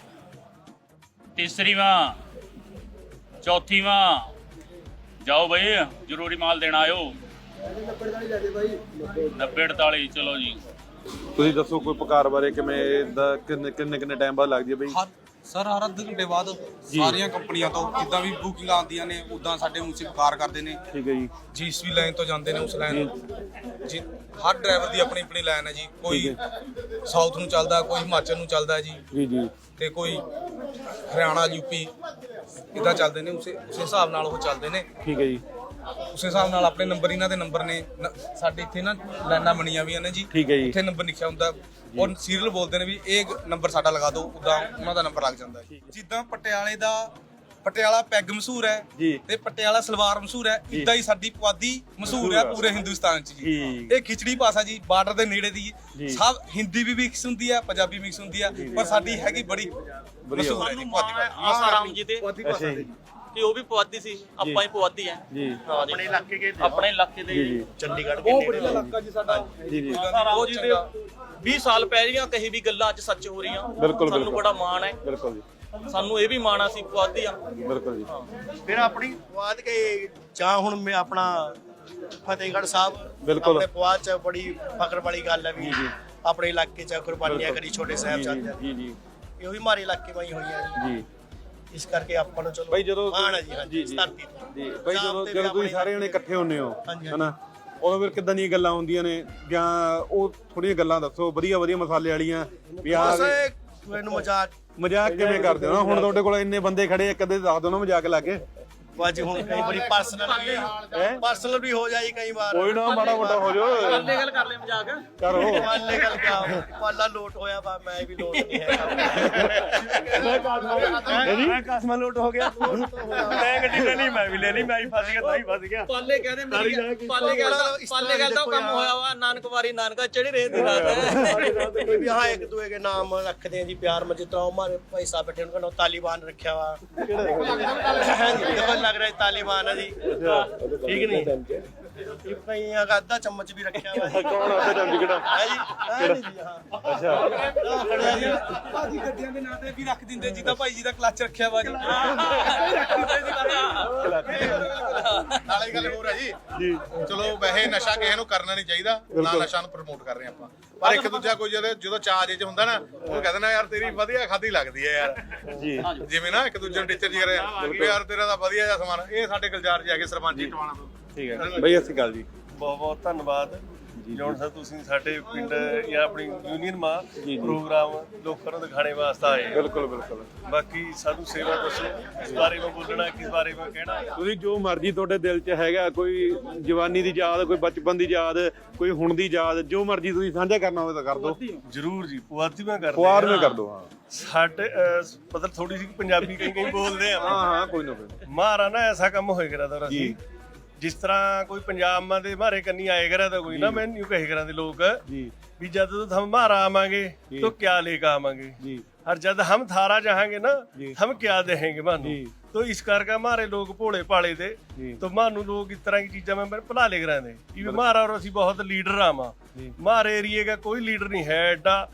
H: ਤੀਸਰੀ ਵਾ। ਚੌਥੀ ਵਾ। ਜਾਓ ਬਈ, ਜ਼ਰੂਰੀ ਮਾਲ ਦੇਣਾ ਆਇਓ। 90 48 ਚਲੋ ਜੀ।
A: ਤੁਸੀਂ ਦੱਸੋ ਕੋਈ ਪਕਾਰ ਬਾਰੇ ਕਿਵੇਂ ਦਾ ਕਿੰਨੇ ਕਿੰਨੇ ਕਿੰਨੇ ਟਾਈਮ ਬਾਅਦ ਲੱਗਦੀ ਹੈ ਬਈ?
I: ਹਰ ਸਰ ਹਰ ਅੱਧੇ ਘੰਟੇ ਬਾਅਦ ਸਾਰੀਆਂ ਕੰਪਨੀਆਂ ਤੋਂ ਜਿੱਦਾਂ ਵੀ ਬੁਕਿੰਗ ਆਉਂਦੀਆਂ ਨੇ ਉਦਾਂ ਸਾਡੇ ਉਸੇ ਕਾਰ ਕਰਦੇ ਨੇ।
A: ਠੀਕ ਹੈ ਜੀ।
I: ਜੀਸਵੀ ਲਾਈਨ ਤੋਂ ਜਾਂਦੇ ਨੇ ਉਸ ਲਾਈਨ ਜੀ ਹਰ ਡਰਾਈਵਰ ਦੀ ਆਪਣੀ ਆਪਣੀ ਲਾਈਨ ਹੈ ਜੀ। ਕੋਈ ਸਾਊਥ ਨੂੰ ਚੱਲਦਾ ਕੋਈ ਹਿਮਾਚਲ ਨੂੰ ਚੱਲਦਾ ਜੀ।
A: ਜੀ ਜੀ।
I: ਤੇ ਕੋਈ ਹਰਿਆਣਾ ਯੂਪੀ ਇਦਾਂ ਚੱਲਦੇ ਨੇ ਉਸੇ ਉਸੇ ਹਿਸਾਬ ਨਾਲ ਉਹ ਚੱਲਦੇ ਨੇ।
A: ਠੀਕ ਹੈ ਜੀ।
I: ਉਸੇ ਹਿਸਾਬ ਨਾਲ ਆਪਣੇ ਨੰਬਰ ਇਹਨਾਂ ਦੇ ਨੰਬਰ ਨੇ ਨ- ਸਾਡੇ ਇੱਥੇ ਨਾ ਲਾਈਨਾਂ ਬਣੀਆਂ ਵੀਆਂ ਨੇ ਜੀ।
A: ਠੀਕ ਹੈ ਜੀ।
I: ਉੱਥੇ ਨੰਬਰ ਲਿਖਿਆ ਹੁੰਦਾ ਔਰ ਸੀਰੀਅਲ ਬੋਲਦੇ ਨੇ ਵੀ ਇਹ ਨੰਬਰ ਸਾਡਾ ਲਗਾ ਦਿਓ ਉਦਾਂ ਉਹਨਾਂ ਦਾ ਨੰਬਰ ਲੱਗ ਜਾਂਦਾ ਹੈ। ਜਿੱਦਾਂ ਪਟਿਆਲੇ ਦਾ ਪਟਿਆਲਾ ਪੈਗ ਮਸ਼ਹੂਰ ਹੈ
A: ਜੀ।
I: ਤੇ ਪਟਿਆਲਾ ਸਲਵਾਰ ਮਸ਼ਹੂਰ ਹੈ ਇਦਾਂ ਹੀ ਸਾਡੀ ਪੁਆਧੀ ਮਸ਼ਹੂਰ ਹੈ ਪੂਰੇ ਹਿੰਦੁਸਤਾਨ 'ਚ ਜੀ।
A: ਠੀਕ।
I: ਇਹ ਖਿਚੜੀ ਭਾਸ਼ਾ ਜੀ ਬਾਰਡਰ ਦੇ ਨੇੜੇ ਦੀ
A: ਜੀ।
I: ਸਭ ਹਿੰਦੀ ਵੀ ਮਿਕਸ ਹੁੰਦੀ ਹੈ ਪੰਜਾਬੀ ਮਿਕਸ ਹੁੰਦੀ ਹੈ ਪਰ ਸਾਡੀ ਹੈਗੀ ਬੜੀ ਮਸ਼ਹੂਰ ਹੈ ਜੀ ਪੁਆਧੀ ਭਾਸ਼ਾ
G: ਆਸਾਰਾਮ ਜੀ ਤੇ
A: ਅੱਛਾ ਜੀ।
G: ਕਿ ਉਹ ਵੀ ਪੁਆਧੀ ਸੀ ਆਪਾਂ ਹੀ ਪੁਆਧੀ ਆ।
A: ਜੀ।
G: ਆਪਣੇ ਇਲਾਕੇ ਦੇ ਆਪਣੇ ਇਲਾਕੇ ਦੇ
A: ਜੀ ਜੀ।
D: ਚੰਡੀਗੜ੍ਹ
I: ਬਹੁਤ ਵਧੀਆ ਇਲਾਕਾ ਜੀ ਸਾਡਾ।
A: ਜੀ ਜੀ।
G: ਆਸਾਰਾਮ ਜੀ ਦੇ
I: ਚੰਗਾ।
G: 20 ਸਾਲ ਪਹਿਲੀਆਂ ਕਹੀ ਵੀ ਗੱਲਾਂ ਅੱਜ ਸੱਚ ਹੋ ਰਹੀਆਂ।
A: ਬਿਲਕੁਲ,
G: ਸਾਨੂੰ
A: ਬਿਲਕੁਲ।
G: ਬੜਾ ਮਾਣ ਹੈ।
A: ਬਿਲਕੁਲ ਜੀ।
G: ਸਾਨੂੰ ਇਹ ਵੀ ਮਾਣ ਆ ਸੀ ਪੁਆਧੀ ਆ।
A: ਬਿਲਕੁਲ ਜੀ।
D: ਫਿਰ ਆਪਣੀ ਪੁਆਧ ਕੇ ਜਾਂ ਹੁਣ ਮੈਂ ਆਪਣਾ ਫਤਿਹਗੜ੍ਹ ਸਾਹਿਬ
A: ਬਿਲਕੁਲ।
D: ਆਪਣੇ ਪੁਆਧ ਚ ਬੜੀ ਫਖਰ ਵਾਲੀ ਗੱਲ ਹੈ ਵੀ ਆਪਣੇ ਇਲਾਕੇ ਚ ਕੁਰਬਾਨੀਆਂ ਕਰੀ ਛੋਟੇ ਸਾਹਿਬ
A: ਜੀ ਜੀ ਜੀ।
D: ਇਹ ਵੀ ਮਾਰੇ ਇਲਾਕੇ ਮਾਈ ਹੋਈਆਂ ਜੀ
A: ਜੀ।
D: ਇਸ ਕਰਕੇ ਆਪਾਂ ਨੂੰ ਚਲੋ
A: ਬਈ ਜਦੋਂ
D: ਮਾਣ ਹੈ ਜੀ ਹਾਂਜੀ
A: ਜੀ
D: ਇਸ ਧਰਤੀ ਤੇ।
A: ਜੀ। ਬਈ ਜਦੋਂ ਜਦੋਂ ਤੁਸੀਂ ਸਾਰੇ ਜਣੇ ਇਕੱਠੇ ਹੁੰਨੇ ਹੋ
D: ਹਾਂਜੀ,
A: ਹਨਾ? ਉਦੋਂ ਫਿਰ ਕਿੱਦਾਂ ਦੀਆਂ ਗੱਲਾਂ ਹੁੰਦੀਆਂ ਨੇ? ਜਾਂ ਉਹ ਥੋੜੀਆਂ ਗੱਲਾਂ ਦੱਸੋ ਵਧੀਆ ਵਧੀਆ ਮਸਾਲੇ ਵਾਲੀਆਂ ਵੀ ਆ
D: ਬਸ ਇਹ ਮੈਨੂੰ ਮਜ਼ਾਕ
A: ਮਜ਼ਾਕ ਕਿਵੇਂ ਕਰਦੇ ਹੋ? ਨਾ ਹੁਣ ਤੁਹਾਡੇ ਕੋਲ ਇੰਨੇ ਬੰਦੇ ਖੜੇ ਆ ਕਦੇ ਦੱਸ ਦਿਓ ਨਾ ਮਜ਼ਾਕ ਲਾ ਕੇ।
D: ਬਾਜੀ ਹੁਣ ਕਈ ਵਾਰੀ ਪਰਸਨਲ ਵੀ ਪਰਸਨਲ ਵੀ ਹੋ ਜਾਈ ਕਈ ਵਾਰ।
A: ਕੋਈ ਨਾ ਮਾੜਾ ਮੋਟਾ ਹੋ ਜਾਓ।
G: ਪਾਲੇ ਗੱਲ ਕਰ ਲੈ ਮਜ਼ਾਕ।
A: ਕਰੋ
D: ਪਾਲੇ ਗੱਲ ਕਿਆ ਪਾਲਾ ਲੋਟ ਹੋਇਆ ਬਾ ਮੈਂ ਵੀ ਲੋਟ ਨਹੀਂ ਹੈਗਾ।
A: ਮੈਂ
D: ਕਸਮਾ ਲੋਟ ਹੋ ਗਿਆ। ਮੈਂ ਗੱਡੀ ਲੈ ਲਈ ਮੈਂ ਵੀ ਲੈ ਲਈ ਮੈਂ ਵੀ ਫਸ ਗਿਆ ਤਾਂ ਹੀ ਫਸ ਗਿਆ।
G: ਪਾਲੇ ਕਹਿੰਦੇ ਮੇਰੀ ਪਾਲੇ ਗੱਲ ਪਾਲੇ ਗੱਲ ਤਾਂ ਕੰਮ ਹੋਇਆ ਵਾ ਨਾਨਕ ਵਾਰੀ ਨਾਨਕਾ ਚੜੀ ਰੇਤ ਦੀ ਰਾਤ। ਕੋਈ
D: ਵੀ ਹਾਂ ਇੱਕ ਦੂਏ ਦੇ ਨਾਮ ਰੱਖਦੇ ਆ ਜੀ ਪਿਆਰ ਮਜਿੱਤਰਾ ਉਹ ਮਾਰੇ ਭਾਈ ਬੈਠੇ ਉਹਨਾਂ ਨੂੰ ਤਾਲੀਬਾਨ ਰੱਖਿਆ ਵਾ। ਕਿਹੜਾ? ਦੇਖੋ लग रहा है तालिबान है जी ठीक नहीं इतना ही यहाँ का आधा चम्मच भी रखा हुआ है
A: ਕੌਣ ਆ ਉਹਦਾ ਚੰਦੀ ਕਿਹੜਾ
D: है जी है नहीं जी हाँ
A: ਅੱਛਾ
D: हाँ, खड़े हैं जी
I: ਭਾਜੀ ਗੱਡੀਆਂ ਦੇ ਨਾਂ ਤੇ ਵੀ ਰੱਖ ਦਿੰਦੇ ਜਿੱਦਾਂ ਭਾਈ ਜੀ ਦਾ ਕਲੱਚ ਰੱਖਿਆ ਵਾ ਜੀ
C: ਨਾਲੇ ਗੱਲ ਹੋਰ ਹੈ ਜੀ
A: ਜੀ
C: ਚਲੋ ਵੈਸੇ ਨਸ਼ਾ ਕਿਸੇ ਨੂੰ ਕਰਨਾ ਨਹੀਂ ਚਾਹੀਦਾ ਨਾ ਨਸ਼ਾ ਨੂੰ ਪ੍ਰਮੋਟ ਕਰ ਰਹੇ ਆਪਾਂ ਪਰ ਇੱਕ ਦੂਜਾ ਕੋਈ ਜਦੋਂ ਜਦੋਂ ਚਾਰਜ ਚ ਹੁੰਦਾ ਨਾ ਉਹ ਕਹਿੰਦਾ ਨਾ ਯਾਰ ਤੇਰੀ ਵਧੀਆ ਖਾਦੀ ਲੱਗਦੀ ਹੈ ਯਾਰ।
A: ਜੀ।
C: ਜਿਵੇਂ ਨਾ ਇੱਕ ਦੂਜੇ ਨੂੰ ਟੀਚਰ ਜੀ ਕਰੇ ਯਾਰ ਤੇਰਾ ਤਾਂ ਵਧੀਆ ਜਿਹਾ ਸਮਾਨ ਇਹ ਸਾਡੇ ਗੁਲਜ਼ਾਰ ਜੀ ਆ ਕੇ ਸਰਪੰਚੀ ਟਵਾਣਾ ਤੋਂ।
A: ਠੀਕ ਹੈ। ਬਈ ਅਸੀਂ ਗੱਲ ਜੀ।
J: ਬਹੁਤ ਬਹੁਤ ਧੰਨਵਾਦ। ਜੌਨ ਸਰ ਤੁਸੀਂ ਸਾਡੇ ਪਿੰਡ ਜਾਂ ਆਪਣੀ ਯੂਨੀਅਨ ਮਾ ਪ੍ਰੋਗਰਾਮ ਲੋਕਾਂ ਨੂੰ ਦਿਖਾਣੇ ਵਾਸਤੇ ਆਏ ਹੋ।
A: ਬਿਲਕੁਲ ਬਿਲਕੁਲ।
J: ਬਾਕੀ ਸਾਨੂੰ ਸੇਵਾ ਦੱਸੋ ਇਸ ਬਾਰੇ ਵਿੱਚ ਬੋਲਣਾ ਕਿਸ ਬਾਰੇ ਵਿੱਚ ਕਹਿਣਾ।
A: ਤੁਸੀਂ ਜੋ ਮਰਜ਼ੀ ਤੁਹਾਡੇ ਦਿਲ 'ਚ ਹੈਗਾ ਕੋਈ ਜਵਾਨੀ ਦੀ ਯਾਦ ਕੋਈ ਬਚਪਨ ਦੀ ਯਾਦ ਕੋਈ ਹੁਣ ਦੀ ਯਾਦ ਜੋ ਮਰਜ਼ੀ ਤੁਸੀਂ ਸਾਂਝਾ ਕਰਨਾ ਹੋਵੇ ਤਾਂ ਕਰ ਦਿਓ।
J: ਜਰੂਰ ਜੀ ਪੁਆਧੀ ਮੈਂ ਕਰਦੇ।
A: ਪੁਆਰ
J: ਹਾਂ।
A: ਮੇ ਕਰ ਦਿਓ ਹਾਂ।
J: ਸਾਡੇ ਅਹ, ਮਤਲਬ ਥੋੜੀ ਜਿਹੀ ਪੰਜਾਬੀ ਕਈ ਕਈ ਬੋਲਦੇ ਆ।
A: ਹਾਂ ਹਾਂ ਕੋਈ ਨਾ ਕੋਈ
J: ਮਾਰਾ ਨਾ ਐਸਾ ਕੰਮ ਹੋਏ ਕਰਾ ਤਾ
A: ਜੀ।
J: ਜਿਸ ਤਰ੍ਹਾਂ ਕੋਈ ਪੰਜਾਬ ਦੇ ਮਾਰੇ ਕੰਨੀ ਆਏ ਕਰਾ ਤਾਂ ਕੋਈ ਨਾ ਮੈਨੂੰ ਕਹੇ ਕਰਾਂ ਦੇ ਲੋਕ।
A: ਜੀ।
J: ਵੀ ਜਦ ਤੱਕ ਹਮ ਮਾਰਾ ਆਵਾਂਗੇ ਤੋ ਕਿਆ ਲੈ
A: ਕੇ
J: ਆਵਾਂਗੇ। ਜੀ। ਹਰ ਜਦ ਹਮ ਥਾਰਾ
A: ਜਾਹਾਂਗੇ
J: ਨਾ ਹਮ ਕਿਆ ਦੇਹਾਂਗੇ
A: ਮਾਨੂੰ
J: ਤੋ ਇਸ ਕਰਕੇ ਹਮਾਰੇ ਲੋਕ ਭੋਲੇ ਭਾਲੇ ਦੇ।
A: ਤੋ
J: ਮਾਨੂੰ ਲੋਕ ਇਸ ਤਰ੍ਹਾਂ ਦੀ ਚੀਜ਼ਾਂ ਮੈਂ ਭਲਾ ਲੈ ਕਰਾਂ ਦੇ ਇਹ ਵੀ ਮਾਰਾ ਔਰ ਅਸੀਂ ਬਹੁਤ ਲੀਡਰ ਆਵਾਂ ਮਾਰੇ ਏਰੀਏ ਦਾ ਕੋਈ ਲੀਡਰ ਨਹੀਂ ਹੈ ਐਡਾ।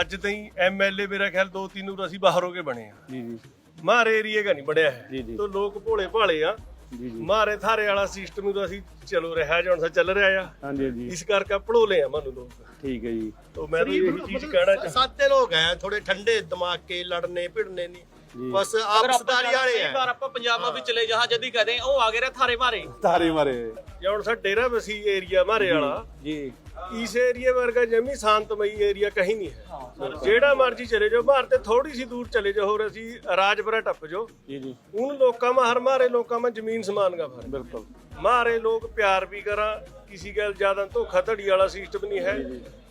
J: ਅੱਜ ਤਾਈਂ ਐਮਐਲਏ ਮੇਰਾ ਖਿਆਲ ਦੋ ਤਿੰਨ ਨੂੰ ਅਸੀਂ ਬਾਹਰ ਹੋ ਕੇ ਬਣੇ ਆ।
A: ਜੀ ਜੀ।
J: ਮਾਰੇ ਏਰੀਏ ਦਾ ਨਹੀਂ ਬੜਿਆ ਹੈ। ਤੋ ਲੋਕ ਭੋਲੇ ਭਾਲੇ ਆ।
A: ਜੀ
J: ਮਾਰੇ ਥਾਰੇ ਵਾਲਾ ਸਿਸਟਮ ਨੂੰ ਅਸੀਂ ਚਲੋ ਰਿਹਾ ਜਾਂ ਸਾ ਚੱਲ ਰਿਹਾ ਆ।
A: ਹਾਂਜੀ ਜੀ
J: ਇਸ ਕਰਕੇ ਪੜੋਲੇ ਆ ਮਨੂੰ ਲੋਕ।
A: ਠੀਕ ਹੈ ਜੀ।
J: ਤੋ ਮੈਂ ਤਾਂ ਇਹ ਚੀਜ਼ ਕਹਿਣਾ ਚਾਹੁੰਦਾ
D: ਸਾਦੇ ਲੋਕ ਆ ਥੋੜੇ ਠੰਡੇ ਦਿਮਾਗ ਕੇ ਲੜਨੇ ਭਿੜਨੇ ਨਹੀਂ। ਬਸ ਆਪਸਦਾਰੀ ਵਾਲੇ
G: ਆ ਇੱਕ
D: ਵਾਰ
G: ਆਪਾਂ ਪੰਜਾਬਾਂ ਵਿੱਚ ਚਲੇ ਜਾ ਜਦੀ ਕਹਦੇ ਉਹ ਆ ਗਏ ਰੇ ਥਾਰੇ ਮਾਰੇ।
A: ਥਾਰੇ ਮਾਰੇ।
J: ਜਾਂ ਸਾ ਡੇਰਾ ਵਸੀ ਏਰੀਆ ਮਾਰੇ ਵਾਲਾ।
A: ਜੀ।
J: ਇਸ ਏਰੀਆ ਵਰਗਾ ਜਮੀ ਸ਼ਾਂਤਮਈ ਏਰੀਆ ਕਹੀਂ ਨਹੀਂ ਹੈ। ਜਿਹੜਾ ਮਰਜ਼ੀ ਚਲੇ ਜਾਓ ਬਾਹਰ ਤੇ ਥੋੜੀ ਸੀ ਦੂਰ ਚਲੇ ਜਾਓ ਹੋਰ ਅਸੀਂ ਰਾਜਪੁਰਾ ਟੱਪ ਜਾਓ।
A: ਜੀ ਜੀ।
J: ਉਨ ਲੋਕਾਂ ਮਾ ਹਰ ਮਾਰੇ ਲੋਕਾਂ ਮਾ ਜ਼ਮੀਨ ਸਮਾਨ ਦਾ ਫ਼ਰਕ
A: ਬਿਲਕੁਲ।
J: ਮਾਰੇ ਲੋਕ ਪਿਆਰ ਵੀ ਕਰਾਂ ਕਿਸੇ ਗੱਲ ਜ਼ਿਆਦਾ ਧੋਖਾ ਧੜੀ ਵਾਲਾ ਸਿਸਟਮ ਨਹੀਂ ਹੈ।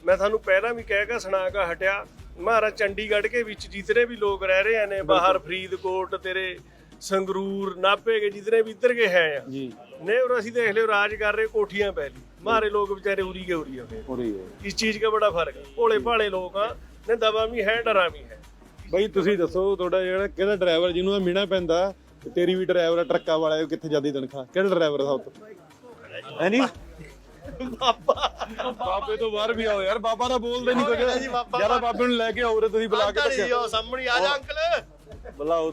J: ਮੈਂ ਤੁਹਾਨੂੰ ਪਹਿਲਾਂ ਵੀ ਕਹਿ ਕੇ ਸੁਣਾ ਕੇ ਹਟਿਆ। ਮਹਾਰਾ ਚੰਡੀਗੜ੍ਹ ਕੇ ਵਿੱਚ ਜਿਤਨੇ ਵੀ ਲੋਕ ਰਹਿ ਰਹੇ ਨੇ ਬਾਹਰ ਫਰੀਦਕੋਟ ਤੇਰੇ ਸੰਗਰੂਰ ਨਾਭੇ ਕੇ ਜਿਤਨੇ ਵੀ ਇੱਧਰ ਕੇ ਹੈ ਆ।
A: ਜੀ।
J: ਨੇ और ਅਸੀਂ ਦੇਖ ਲਿਓ ਰਾਜ ਕਰ ਰਹੇ ਕੋਠੀਆਂ ਪੈ ਲਈ ਮਾਰੇ ਲੋਕ ਵਿਚਾਰੇ ਉਰੀ ਕੇ ਉਰੀ ਹੋਏ
A: ਹੋ ਰਹੀ ਹੈ
J: ਇਸ ਚੀਜ਼ ਦਾ ਬੜਾ ਫ਼ਰਕ ਹੈ ਭੋਲੇ ਭਾਲੇ ਲੋਕ ਆ ਨੇ ਦਵਾ ਵੀ ਹੈ ਡਰਾ ਵੀ ਹੈ।
A: ਬਈ ਤੁਸੀਂ ਦੱਸੋ ਤੁਹਾਡਾ ਜਿਹੜਾ ਕਿਹੜਾ ਡਰਾਈਵਰ ਜਿਹਨੂੰ ਇਹ ਮੀਣਾ ਪੈਂਦਾ ਤੇ ਤੇਰੀ ਵੀ ਡਰਾਈਵਰ ਆ ਟਰੱਕਾਂ ਵਾਲਾ ਇਹ ਕਿੱਥੇ ਜਾਂਦੀ ਤਨਖਾਹ? ਕਿਹੜਾ ਡਰਾਈਵਰ ਸਭ ਤੋਂ? ਹੈ ਨਹੀਂ ਬਾਬਾ। ਬਾਬੇ ਤੋਂ ਬਾਹਰ ਵੀ ਆਓ ਯਾਰ ਬਾਬਾ ਦਾ ਬੋਲਦੇ ਨਹੀਂ ਕੁਝ ਯਾਰ ਬਾਬੇ ਨੂੰ ਲੈ ਕੇ ਆਓ ਰੇ ਤੁਸੀਂ ਬੁਲਾ ਕੇ
D: ਤਾੜੀ
A: ਟੱਕਿਆ
D: ਉਹ ਸਾਹਮਣੇ ਆ ਜਾ ਅੰਕਲ।
A: ਬੁਲਾਓ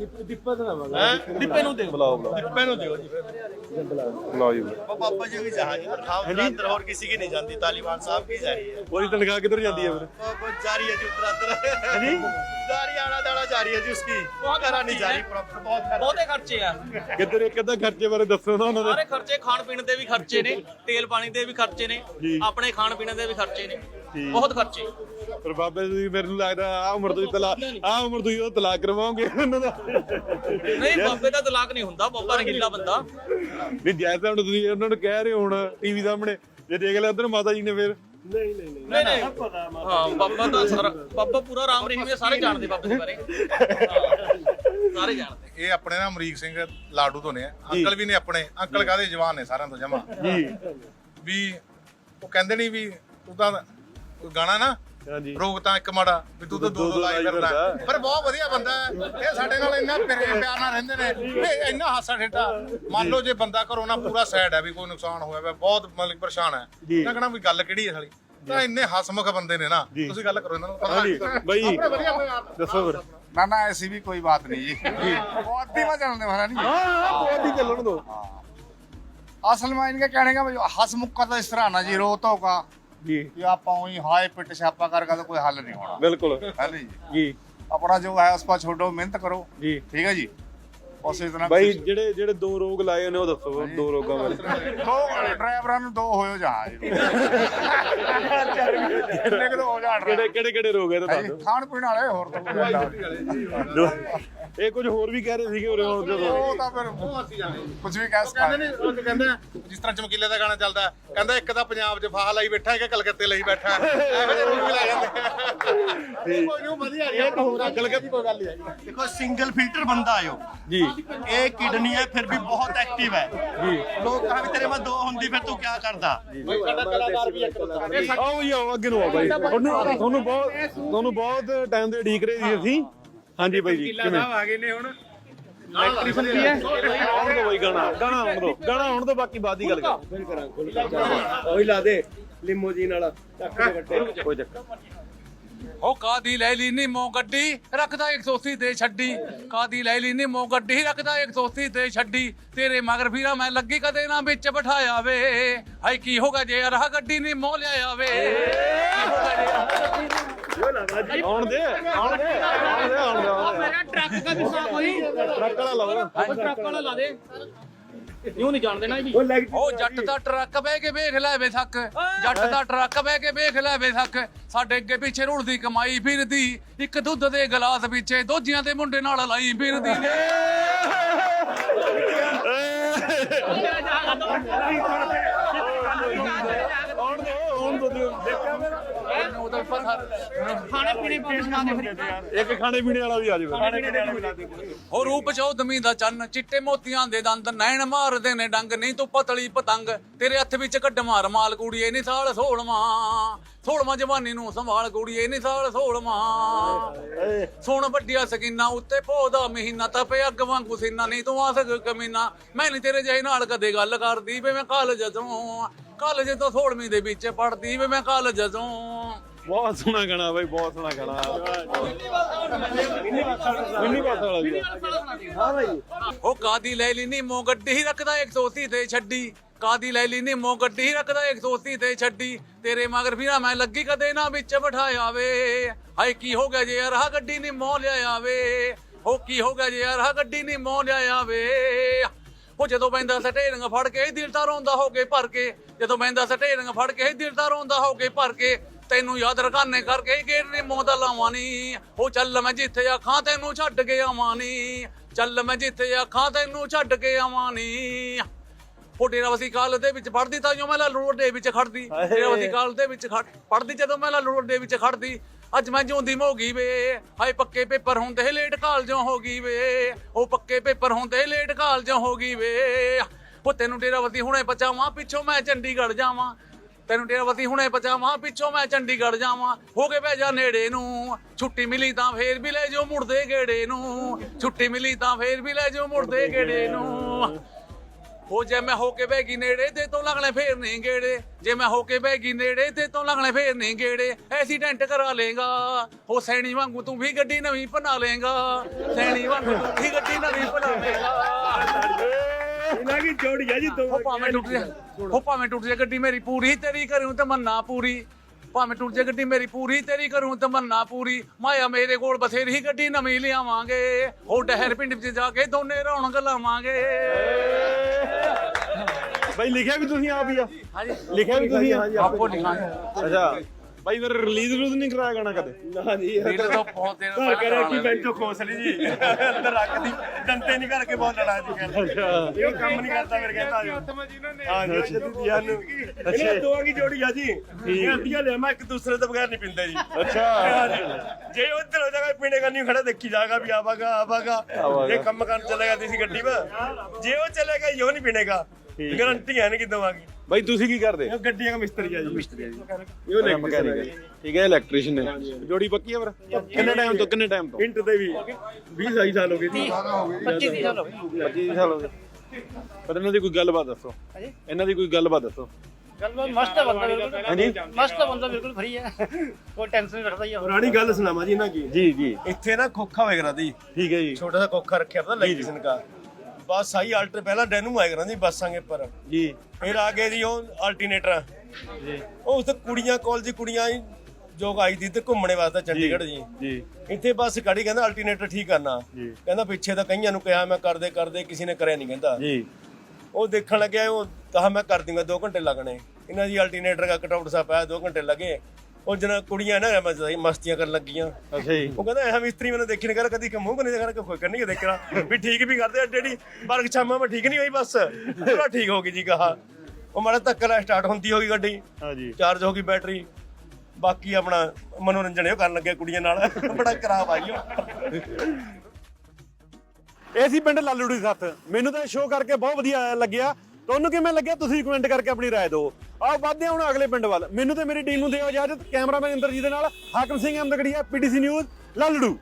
D: ਦੀਪੇ ਦਾ ਬਲਾ
A: ਹੈ? ਦੀਪੇ ਨੂੰ ਦਿਓ। ਬੁਲਾਓ ਬੁਲਾਓ।
D: ਦੀਪੇ ਨੂੰ ਦਿਓ ਜੀ।
A: ਬੁਲਾਓ
D: ਪਾਪਾ ਜੀ ਵੀ ਜਹਾਜ਼ ਤਨਖਾਹ ਉਤਰਾਂਤਰ ਹੋਰ ਕਿਸੇ ਕੀ ਨਹੀਂ ਜਾਂਦੀ। ਤਾਲਿਬਾਨ ਸਾਹਿਬ ਕੀ ਜਾ
A: ਰਹੀ ਤਨਖਾਹ ਕਿੱਧਰ ਜਾਂਦੀ ਹੈ ਫਿਰ?
D: ਜਾਰੀ ਜਾਰੀ ਹੈ ਜੀ ਉਸਕੀ।
G: ਬਹੁਤ ਖਰਚੇ ਆ।
A: ਬਾਰੇ
G: ਖਰਚੇ ਖਾਣ ਪੀਣ ਦੇ ਵੀ ਖਰਚੇ ਨੇ ਤੇਲ ਪਾਣੀ ਦੇ ਆਪਣੇ ਖਾਣ ਪੀਣ ਦੇ ਬਹੁਤ ਖਰਚੇ।
A: ਪਰ ਬਾਬੇ ਤੁਸੀਂ ਮੈਨੂੰ ਲੱਗਦਾ ਆ ਉਮਰ ਤੋਂ ਹੀ ਤਲਾਕ ਆ ਉਮਰ ਤੋਂ ਹੀ ਉਹ ਤਲਾਕ ਕਰਵਾਓਗੇ ਉਹਨਾਂ ਦਾ।
G: ਨਹੀਂ ਬਾਬੇ ਦਾ ਤਲਾਕ ਨਹੀਂ ਹੁੰਦਾ ਬਾਬਾ ਰਹੀਲਾ ਬੰਦਾ।
A: ਵੀ ਜੈਸਾ ਹੁਣ ਤੁਸੀਂ ਉਹਨਾਂ ਨੂੰ ਕਹਿ ਰਹੇ ਹੋ ਹੁਣ ਟੀਵੀ ਸਾਹਮਣੇ। ਜੇ ਦੇਖ ਲਿਆ ਉਧਰ ਮਾਤਾ ਜੀ ਨੇ ਫਿਰ।
J: ਨਹੀਂ ਨਹੀਂ ਨਹੀਂ।
G: ਹਾਂ ਬਾਬਾ ਦਾ ਸਾਰਾ ਬਾਬਾ ਪੂਰਾ ਰਾਮ ਰਹੀਮ ਇਹ ਸਾਰੇ ਜਾਣਦੇ ਬਾਬੇ ਦੇ ਬਾਰੇ। ਹਾਂ, ਸਾਰੇ ਜਾਣਦੇ।
C: ਇਹ ਆਪਣੇ ਨਾ ਅਮਰੀਕ ਸਿੰਘ ਲਾਡੂ ਤੋਂ ਨੇ ਅੰਕਲ ਵੀ ਨੇ ਆਪਣੇ। ਅੰਕਲ ਕਾਦੇ ਜਵਾਨ ਨੇ ਸਾਰਿਆਂ ਤੋਂ ਜਮਾ।
A: ਜੀ।
C: ਵੀ ਉਹ ਕਹਿੰਦੇ ਨਹੀਂ ਵੀ ਤੂੰ ਤਾਂ ਗਾਣਾ ਨਾ
A: ਹਾਂਜੀ
C: ਰੋਗ ਤਾਂ ਇੱਕ ਮਾੜਾ ਵੀ ਤੂੰ ਤਾਂ ਦੋ ਦੋ ਲਾਈ ਫਿਰਦਾ ਪਰ ਬਹੁਤ ਵਧੀਆ ਬੰਦਾ ਹੈ ਇਹ ਸਾਡੇ ਨਾਲ ਇੰਨਾ ਪਿਆਰੇ ਪਿਆਰ ਨਾਲ ਰਹਿੰਦੇ ਨੇ ਇਹ ਇੰਨਾ ਹਾਸਾ ਠੇਡਾ ਮੰਨ ਲਓ ਜੇ ਬੰਦਾ ਘਰੋਂ ਨਾ ਪੂਰਾ ਸੈਡ ਹੈ ਵੀ ਕੋਈ ਨੁਕਸਾਨ ਹੋਇਆ ਵਾ ਬਹੁਤ ਮਤਲਬ ਪਰੇਸ਼ਾਨ ਹੈ
A: ਜੀ।
C: ਤਾਂ ਕਹਣਾ ਵੀ ਗੱਲ ਕਿਹੜੀ ਹੈ ਸਾਲੀ ਤਾਂ ਇੰਨੇ ਹਸਮੁਖ ਬੰਦੇ ਨੇ ਨਾ
A: ਜੀ।
C: ਤੁਸੀਂ ਗੱਲ ਕਰੋ ਇਹਨਾਂ ਨੂੰ
A: ਹਾਂਜੀ ਬਾਈ
C: ਆਪਣੇ ਵਧੀਆ ਪਿਆਰ
A: ਦੱਸੋ ਫਿਰ
K: ना ना ऐसी भी कोई बात नहीं जी बहुत ही मजा आने वाला नहीं
A: ਹਾਂ ਹਾਂ ਬਹੁਤ ਹੀ ਚੱਲਣ ਦੋ
K: असल में इनके कहने का भाई हंसमुख का तो इस तरह ना जी रोतों का
A: ਜੀ।
K: ਕਿ ਆਪਾਂ ਉਹੀ ਹਾਏ ਪਿੱਟ ਛਾਪਾ ਕਰ ਕਰ ਕੋਈ ਹੱਲ ਨਹੀਂ
A: ਹੋਣਾ।
K: ਬਿਲਕੁਲ। ਹੈ ਜੀ।
A: ਜੀ।
K: ਆਪਣਾ ਜੋ ਹੈ ਉਸ ਪਾ ਛੋਡੋ ਮਿਹਨਤ ਕਰੋ।
A: ਜੀ।
K: ਠੀਕ ਹੈ ਜੀ? ਉਸੇ ਤਰ੍ਹਾਂ
A: ਬਾਈ ਜਿਹੜੇ ਜਿਹੜੇ ਦੋ ਰੋਗ ਲਾਏ ਨੇ ਉਹ ਦੱਸੋ ਦੋ ਰੋਗਾਂ ਬਾਰੇ।
K: ਦੋ ਡਰਾਈਵਰਾਂ ਨੂੰ ਦੋ ਹੋਇਓ ਜਾ
A: ਕਿਹੜੇ ਕਿਹੜੇ ਕਿਹੜੇ ਰੋਗ ਹੈ ਤਾਂ
K: ਖਾਣ ਪੀਣ ਵਾਲੇ ਹੋਰ ਤਾਂ
A: ਇਹ ਕੁਝ ਹੋਰ ਵੀ ਕਹਿ ਰਹੇ ਸੀਗੇ ਉਰੇ
K: ਉਹ ਤਾਂ ਫਿਰ ਉਹ ਅਸੀਂ ਜਾਣੇ ਕੁਝ ਵੀ ਕਹਿ ਸਕਦੇ।
C: ਨੇ ਉਹ ਤਾਂ ਕਹਿੰਦਾ ਜਿਸ ਤਰ੍ਹਾਂ ਚਮਕੀਲੇ ਦਾ ਗਾਣਾ ਚੱਲਦਾ ਕਹਿੰਦਾ ਇੱਕ ਤਾਂ ਪੰਜਾਬ 'ਚ ਫਾਹ ਲਈ ਬੈਠਾ ਇੱਕ ਕਲਕੱਤੇ ਲਈ ਬੈਠਾ। ਹੈ। ਇਹੋ ਵੀ ਲੈ ਜਾਂਦੇ। ਇਹ ਕੋਈ ਨੂੰ ਵਧੀਆ ਰਿਹਾ ਹੋਰ ਅਗਲ ਕੇ ਕੋਈ ਗੱਲ ਨਹੀਂ
D: ਹੈ ਦੇਖੋ ਸਿੰਗਲ ਫਿਲਟਰ ਬੰਦਾ ਆਇਓ।
A: ਜੀ।
D: ਇਹ ਕਿਡਨੀ ਹੈ ਫਿਰ ਵੀ ਬਹੁਤ ਐਕਟਿਵ ਹੈ।
A: ਜੀ।
D: ਲੋਕ ਕਹਿੰਦੇ ਵੀ ਤੇਰੇ ਮੈਂ ਦੋ ਹੁੰਦੀ ਫਿਰ ਤੂੰ ਕੀ ਕਰਦਾ?
A: ਬਈ ਸਾਡਾ ਕਲਾਕਾਰ ਵੀ ਇੱਕ ਬੰਦਾ ਆਓ ਜੀ ਆਓ ਅੱਗੇ ਨੂੰ ਆਓ ਬਾਈ। ਤੁਹਾਨੂੰ ਤੁਹਾਨੂੰ ਬਹੁਤ ਤੁਹਾਨੂੰ ਬਹੁਤ ਟਾਈਮ ਦੇ ਢੀਕ ਰਹੇ ਸੀ ਅਸੀਂ। ਹਾਂਜੀ ਬਾਈ ਜੀ ਕਿਵੇਂ?
J: ਆ ਗਏ ਨੇ ਹੁਣ।
A: ਆਉਣ ਦੋ ਬਾਈ ਗਾਣਾ ਗਾਣਾ ਆਉਣ ਦੋ ਗਾਣਾ ਆਉਣ ਦੋ ਬਾਕੀ ਬਾਅਦ ਦੀ ਗੱਲ ਕਰ
J: ਉਹੀ ਲਾ ਦੇ ਲਿਮੋਜੀਨ ਵਾਲਾ
A: ਕੋਈ ਚੱਕਰ
E: ਉਹ ਕਾਦੀ ਲੈ ਲਈ ਨੀ ਮੋ ਗੱਡੀ? ਰੱਖਦਾ 180 ਤੇ ਛੱਡੀ। ਕਾਦੀ ਲੈ ਲਈ ਨੀ ਮੋ ਗੱਡੀ? ਰੱਖਦਾ 180 ਤੇ ਛੱਡੀ। ਤੇਰੇ ਮਗਰ ਵੀਰਾ ਮੈਂ ਲੱਗੀ ਕਦੇ ਨਾ ਵਿੱਚ ਬਿਠਾਇਆ ਵੇ। ਹਾਈ ਕੀ ਹੋਗਾ ਜੇ ਰਾਹ ਗੱਡੀ ਨੀ ਮੋ ਲਿਆਇਆ ਵੇ? ਕੀ ਹੋਗਾ ਜੇ
A: ਆਉਣ ਦੇ ਆਉਣ ਦੇ ਆਉਣ ਦੇ ਆਉਣ ਦੇ ਮੇਰਾ ਟਰੱਕ ਦਾ ਵੀ ਸਾਫ਼ ਹੋਈ। ਟਰੱਕ ਵਾਲਾ ਲਾਓ
G: ਟਰੱਕ ਵਾਲਾ ਲਾ ਦੇ। ਇਹਨੂੰ ਨਹੀਂ ਜਾਣਦੇ ਨਾ ਇਹ ਵੀ
E: ਉਹ ਜੱਟ ਦਾ ਟਰੱਕ ਬਹਿ ਕੇ ਵੇਖ ਲੈ ਵੇ ਥੱਕ। ਜੱਟ ਦਾ ਟਰੱਕ ਬਹਿ ਕੇ ਵੇਖ ਲੈ ਵੇ ਥੱਕ। ਸਾਡੇ ਅੱਗੇ ਪਿੱਛੇ ਰੁਲਦੀ ਕਮਾਈ ਫਿਰਦੀ। ਇੱਕ ਦੁੱਧ ਦੇ ਗਲਾਸ ਪਿੱਛੇ ਦੋਜੀਆਂ ਦੇ ਮੁੰਡੇ ਨਾਲ ਲਾਈ ਫਿਰਦੀ। ਨੇ
A: ਆਉਣ ਦੋ ਆਉਣ ਦੋ
E: ਉਹ ਤਾਂ ਪਰ
A: ਖਾਣੇ ਪੀਣੇ ਇੱਕ ਖਾਣੇ ਪੀਣੇ ਵਾਲਾ ਵੀ ਆ ਜਾਵੇ।
E: ਹੋ ਰੂਪ ਚੌਦਮੀ ਦਾ ਚੰਨ ਚਿੱਟੇ ਮੋਤੀਆਂ ਦੇ ਦੰਦ ਨੈਣ ਮਾਰਦੇ ਨੇ ਡੰਗ ਨਹੀਂ ਤੂੰ ਪਤਲੀ ਪਤੰਗ ਤੇਰੇ ਹੱਥ ਵਿੱਚ ਕੱਢ ਮਾਰ ਮਾਲ ਕੁੜੀਏ ਨਹੀਂ ਸਾਲ ਸੋਲਵਾਂ ਸੋਲਵਾਂ ਜਵਾਨੀ ਨੂੰ ਸੰਭਾਲ ਕੁੜੀਏ ਨਹੀਂ ਸਾਲ ਸੋਲਵਾਂ ਸੋਣ ਵੱਡੀਆਂ ਸਕੀਨਾ ਉੱਤੇ ਪੋਦਾ ਮਹੀਨਾ ਤਪੇ ਅੱਗ ਵਾਂਗੂ ਸੀਨਾ ਨਹੀਂ ਤੂੰ ਆ ਸਕ ਕਮੀਨਾ। ਮੈਂ ਨਹੀਂ ਤੇਰੇ ਜਿਹੇ ਨਾਲ ਕਦੇ ਗੱਲ ਕਰਦੀ ਵੇ ਮੈਂ ਕਾਲਜ ਤੋਂ। ਕਾਲਜ ਤੋਂ 16ਵੀਂ ਦੇ ਵਿੱਚ ਪੜਦੀ ਵੇ ਮੈਂ ਕਾਲਜ ਤੋਂ।
A: ਬਹੁਤ ਸੋਹਣਾ ਗਾਣਾ ਬਾਈ ਬਹੁਤ ਸੋਹਣਾ ਗਾਣਾ। ਮਿੰਨੀ ਬਾਤ ਵਾਲਾ ਵੀ ਆ।
E: ਉਹ ਕਾਦੀ ਲੈ ਲਈ ਨੀ ਮੋ ਗੱਡੀ ਰੱਖਦਾ 180 ਤੇ ਛੱਡੀ। ਕਾਦੀ ਲੈ ਲਈ ਨੀ ਮੋ ਗੱਡੀ ਰੱਖਦਾ 180 ਤੇ ਛੱਡੀ। ਤੇਰੇ ਮਗਰ ਵੀਰਾ ਮੈਂ ਲੱਗੀ ਕਦੇ ਨਾ ਵਿੱਚ ਬਿਠਾਇਆ ਵੇ। ਹਾਏ ਕੀ ਹੋ ਗਿਆ ਜੇ ਯਾਰ ਗੱਡੀ ਨੀ ਮੋ ਲਿਆਇਆ ਵੇ। ਉਹ ਕੀ ਹੋ ਗਿਆ ਜੇ ਯਾਰ ਆਹ ਗੱਡੀ ਨੀ ਮੋ ਲਿਆਇਆ ਵੇ। ਉਹ ਜਦੋਂ ਬੈਂਦਾ ਸਟੇਰਿੰਗ ਫੜ ਕੇ ਦਿਲ ਤਾਂ ਰੋਂਦਾ ਹੋ ਕੇ ਭਰ ਕੇ ਜਦੋਂ ਬੈਂਦਾ ਸਟੇਰਿੰਗ ਫੜ ਕੇ ਦਿਲ ਤਾਂ ਰੋਂਦਾ ਹੋ ਕੇ ਭਰ ਕੇ ਤੈਨੂੰ ਯਾਦ ਰਖਾਨੇ ਕਰਕੇ ਗੇੜ ਨੀ ਮੋਦਾ ਲਾਵਾਂ ਨੀ। ਉਹ ਚੱਲ ਮੈਂ ਜਿੱਥੇ ਆਖਾਂ ਤੈਨੂੰ ਛੱਡ ਕੇ ਆਵਾਂ ਨੀ। ਚੱਲ ਮੈਂ ਜਿੱਥੇ ਆਖਾਂ ਤੈਨੂੰ ਛੱਡ ਕੇ ਆਵਾਂ ਨੀ। ਉਹ ਡੇਰਾਵਸੀ ਕਾਲ ਦੇ ਵਿੱਚ ਪੜਦੀ ਤਾਂ ਜੋ ਮੈਂ ਲਾਲੂ ਰੋਡ ਦੇ ਵਿੱਚ ਖੜਦੀ ਡੇਰਾਵਸੀ ਕਾਲ ਦੇ ਵਿੱਚ ਪੜਦੀ ਜਦੋਂ ਮੈਂ ਲਾਲੂ ਰੋਡ ਦੇ ਵਿੱਚ ਖੜਦੀ ਅੱਜ ਮੈਂ ਜਿਉਂਦੀ ਹੋ ਗਈ ਵੇ। ਹਾਏ ਪੱਕੇ ਪੇਪਰ ਹੁੰਦੇ ਲੇਟ ਕਾਲਜੋਂ ਹੋ ਗਈ ਵੇ। ਉਹ ਪੱਕੇ ਪੇਪਰ ਹੁੰਦੇ ਲੇਟ ਕਾਲਜੋਂ ਹੋ ਗਈ ਵੇ। ਉਹ ਤੈਨੂੰ ਡੇਰਾਵਸੀ ਹੁਣੇ ਪਚਾਵਾਂ ਪਿੱਛੋਂ ਮੈਂ ਚੰਡੀਗੜ੍ਹ ਜਾਵਾਂ। ਤੈਨੂੰ ਡੇਰਾਵਤੀ ਹੁਣੇ ਪਚਾਵਾਂ ਪਿੱਛੋਂ ਮੈਂ ਚੰਡੀਗੜ੍ਹ ਜਾਵਾਂ। ਹੋ ਕੇ ਪੈ ਜਾ ਨੇੜੇ ਨੂੰ। ਛੁੱਟੀ ਮਿਲੀ ਤਾਂ ਫੇਰ ਵੀ ਲੈ ਜਾਓ ਮੁੜਦੇ ਗੇੜੇ ਨੂੰ। ਛੁੱਟੀ ਮਿਲੀ ਤਾਂ ਫੇਰ ਵੀ ਲੈ ਜਾਓ ਮੁੜਦੇ ਗੇੜੇ ਨੂੰ। ਹੋ ਜੇ ਮੈਂ ਹੋ ਕੇ ਬਹਿ ਗਈ ਨੇੜੇ ਤੇ ਤੋਂ ਲੱਗਣੇ ਫੇਰ ਨਹੀਂ ਗੇੜੇ। ਜੇ ਮੈਂ ਹੋ ਕੇ ਬਹਿ ਗਈ ਨੇੜੇ ਤੇ ਤੋਂ ਲੱਗਣੇ ਫੇਰ ਨਹੀਂ ਗੇੜੇ। ਐਕਸੀਡੈਂਟ ਕਰਾ ਲੇਗਾ ਹੋ ਸੈਣੀ ਵਾਂਗੂ ਤੂੰ ਵੀ ਗੱਡੀ ਨਵੀਂ ਬਣਾ ਲੇਗਾ ਸੈਣੀ ਵਾਂਗੂ ਤੂੰ ਵੀ ਗੱਡੀ ਨਵੀਂ ਬਣਾ ਲੇਗਾ
J: ਇਹਨਾਂ ਕੀ ਜੋੜੀ ਆ ਜੀ ਦੋ
E: ਹੋ ਭਾਵੇਂ ਟੁੱਟ ਜਾ ਹੋ ਭਾਵੇਂ ਟੁੱਟ ਜਾ ਗੱਡੀ ਮੇਰੀ ਪੂਰੀ ਤੇਰੀ ਕਰੂੰ ਤਮੰਨਾ ਪੂਰੀ। ਭਾਵੇਂ ਟੁੱਟ ਜਾ ਗੱਡੀ ਮੇਰੀ ਪੂਰੀ ਤੇਰੀ ਕਰੂੰ ਤਮੰਨਾ ਪੂਰੀ। ਮਾਇਆ ਮੇਰੇ ਕੋਲ ਬਥੇਰੀ ਗੱਡੀ ਨਵੀਂ ਲਿਆਵਾਂਗੇ। ਹੋ ਡਹਿਰ ਪਿੰਡ ਵਿੱਚ ਜਾ ਕੇ ਦੋਨੇ ਰੌਣਕ ਲਾਵਾਂਗੇ।
A: ਬਾਈ ਲਿਖਿਆ ਵੀ ਤੁਸੀਂ ਆਪ ਹੀ ਆ।
E: ਹਾਂਜੀ।
A: ਲਿਖਿਆ ਵੀ ਤੁਸੀਂ
E: ਆਪੋ ਲਿਖਾਂਗੇ।
A: ਅੱਛਾ। ਬਾਈ ਫਿਰ ਰਿਲੀਜ਼ ਰੂਜ਼ ਨਹੀਂ ਕਰਾਇਆ ਗਾਣਾ ਕਦੇ?
J: ਨਾ ਜੀ
E: ਦਿਲ ਤੋਂ ਬਹੁਤ ਦਿਨ
J: ਤਾਂ ਕਰਿਆ ਕਿ ਬੈਂਚੋ ਖੋਸ ਲਈ ਜੀ। ਅੰਦਰ ਰੱਖਦੀ ਡੰਟੇ ਨਹੀਂ ਕਰਕੇ ਬਹੁਤ ਲੜਾ ਜੀ ਕਹਿੰਦਾ ਇਹ ਕੰਮ ਨਹੀਂ ਕਰਦਾ ਫਿਰ ਕਹਿੰਦਾ ਜੀ। ਹਾਂ ਜੀ ਜਦੀ ਜਾਨ ਇਹਨਾਂ ਦੋਆਂ ਦੀ ਜੋੜੀ ਆ ਜੀ। ਇਹ ਅੱਧੀਆਂ ਲਿਆ ਮੈਂ ਇੱਕ ਦੂਸਰੇ ਤੋਂ ਬਗੈਰ ਨਹੀਂ ਪਿੰਦੇ ਜੀ।
A: ਅੱਛਾ।
J: ਜੇ। ਉਧਰ ਹੋ ਜਾਗਾ ਪੀਣੇ ਕਰਨੀ ਖੜਾ ਦੇਖੀ ਜਾਗਾ ਵੀ ਆਵਾਗਾ ਆਵਾਗਾ ਇਹ ਕੰਮ ਕਰਨ ਚਲੇਗਾ ਤੁਸੀਂ ਗੱਡੀ ਵਿੱਚ ਜੇ ਉਹ ਚਲੇਗਾ ਇਹੋ ਨਹੀਂ ਪੀਣੇਗਾ। ਗਾਰੰਟੀ ਹੈ ਨਹੀਂ ਕਿ ਦਵਾਂਗੀ
A: ਬਾਈ ਤੁਸੀਂ ਕੀ ਕਰਦੇ?
J: ਇਹ ਗੱਡੀਆਂ ਦਾ ਮਿਸਤਰੀ ਆ ਜੀ। ਮਿਸਤਰੀ ਆ ਜੀ।
A: ਇਹੋ ਮਕੈਨਿਕ ਠੀਕ ਹੈ ਇਲੈਕਟ੍ਰੀਸ਼ੀਅਨ ਨੇ ਜੋੜੀ ਪੱਕੀ ਆ ਫਿਰ? ਕਿੰਨੇ ਟਾਈਮ ਤੋਂ ਕਿੰਨੇ ਟਾਈਮ ਤੋਂ?
J: ਇੰਟ ਦੇ ਵੀ। 20 ਸਾਈ ਸਾਲ ਹੋ ਗਏ ਜੀ।
A: 25 ਸਾਲ ਹੋ ਗਏ। ਪਰ ਇਹਨਾਂ ਦੀ ਕੋਈ ਗੱਲਬਾਤ ਦੱਸੋ। ਇਹਨਾਂ ਦੀ ਕੋਈ ਗੱਲਬਾਤ ਦੱਸੋ।
L: ਮਸਤ ਹੈ ਬੰਦਾ ਬਿਲਕੁਲ।
A: ਹਾਂਜੀ?
L: ਮਸਤ ਹੈ ਬੰਦਾ ਬਿਲਕੁਲ ਫਰੀ ਹੈ ਕੋਈ ਟੈਨਸ਼ਨ ਨਹੀਂ ਰੱਖਦਾ ਹੀ ਉਹ
J: ਪੁਰਾਣੀ ਗੱਲ ਸੁਣਾਵਾ ਜੀ ਇਹਨਾਂ ਕੀ
A: ਜੀ ਜੀ।
J: ਇੱਥੇ ਨਾ ਖੋਖਾ ਹੋਇਆ ਕਰਾ ਦੀ
A: ਠੀਕ ਹੈ ਜੀ।
J: ਛੋਟਾ ਜਿਹਾ ਖੋਖਾ ਰੱਖਿਆ ਪਤਾ ਇਲੈਕਟ੍ਰੀਸ਼ਨ ਦਾ। ਬਸ ਆਈ ਅਲਟਰ ਪਹਿਲਾਂ ਡੈਨੂ ਆਇਆ ਕਰਾਂ ਜੀ ਬੱਸਾਂ ਕੇ ਪਰ
A: ਜੀ।
J: ਫਿਰ ਆ ਗਏ ਜੀ ਉਹ ਅਲਟਰਨੇਟਰ ਜੀ। ਉਹ ਉੱਥੇ ਕੁੜੀਆਂ ਕਾਲਜ ਕੁੜੀਆਂ ਆਈ ਜੋ ਆਈ ਦੀ ਤੇ ਘੁੰਮਣੇ ਵਾਸਤੇ ਚੰਡੀਗੜ੍ਹ ਜੀ।
A: ਜੀ।
J: ਇੱਥੇ ਬੱਸ ਖੜੀ ਕਹਿੰਦਾ ਅਲਟਰਨੇਟਰ ਠੀਕ ਕਰਨਾ।
A: ਜੀ।
J: ਕਹਿੰਦਾ ਪਿੱਛੇ ਤਾਂ ਕਈਆਂ ਨੂੰ ਕਿਹਾ ਮੈਂ ਕਰਦੇ ਕਰਦੇ ਕਿਸੇ ਨੇ ਕਰਿਆ ਨਹੀਂ ਕਹਿੰਦਾ।
A: ਜੀ।
J: ਉਹ ਦੇਖਣ ਲੱਗਿਆ ਉਹ ਕਹਾ ਮੈਂ ਕਰ ਦੂੰਗਾ 2 ਘੰਟੇ ਲੱਗਣੇ। ਇਹਨਾਂ ਦੀ ਅਲਟਰਨੇਟਰ ਦਾ ਕਟਆਊਟ ਸਾ ਪਾਇਆ 2 ਘੰਟੇ ਲੱਗੇ। ਉਹ ਜਿਹੜਾ ਕੁੜੀਆਂ ਨਾ ਮਸਤੀਆਂ ਕਰਨ ਲੱਗੀਆਂ।
A: ਅੱਛਾ
J: ਉਹ ਕਹਿੰਦਾ ਐਸਾ ਮਿਸਤਰੀ ਮੈਨੂੰ ਦੇਖੀ ਨਾ ਕਰ ਕਦੀ ਕਮੂ ਬਨੇ ਕਰ ਕੋਈ ਕਰ ਨਹੀਂ ਦੇਖਣਾ। ਵੀ ਠੀਕ ਵੀ ਕਰਦੇ ਆ ਜਿਹੜੀ ਬਰਕ ਛਾਮਾ ਮੈਂ ਠੀਕ ਨਹੀਂ ਹੋਈ ਬਸ। ਪੂਰਾ ਠੀਕ ਹੋ ਗਈ ਜੀ ਕਹਾ ਉਹ ਮਾੜਾ ਧੱਕਾ ਸਟਾਰਟ ਹੁੰਦੀ ਹੋਈ ਗੱਡੀ।
A: ਹਾਂ
J: ਚਾਰਜ ਹੋ ਗਈ ਬੈਟਰੀ ਬਾਕੀ ਆਪਣਾ ਮਨੋਰੰਜਨ ਇਹ ਕਰਨ ਲੱਗਿਆ ਕੁੜੀਆਂ ਨਾਲ। ਬੜਾ ਖਰਾਬ ਆ
A: ਇਹ ਸੀ ਪਿੰਡ ਲਾਲੂੜੀ ਸੱਤ ਮੈਨੂੰ ਤਾਂ ਸ਼ੋਅ ਕਰਕੇ ਬਹੁਤ ਵਧੀਆ ਲੱਗਿਆ। ਤੁਹਾਨੂੰ ਕਿਵੇਂ ਲੱਗਿਆ? ਤੁਸੀਂ ਕਮੈਂਟ ਕਰਕੇ ਆਪਣੀ ਰਾਏ ਦਿਓ। ਆਓ ਵੱਧਦੇ ਹਾਂ ਹੁਣ ਅਗਲੇ ਪਿੰਡ ਵੱਲ। ਮੈਨੂੰ ਤੇ ਮੇਰੀ ਟੀਮ ਨੂੰ ਦਿਓ ਇਜਾਜ਼ਤ। ਕੈਮਰਾਮੈਨ ਇੰਦਰਜੀਤ ਦੇ ਨਾਲ ਹਾਕਮ ਸਿੰਘ ਅਹਿਮਦਗੜੀਆ ਪੀਟੀਸੀ ਨਿਊਜ਼, ਲਾਲੜੂ।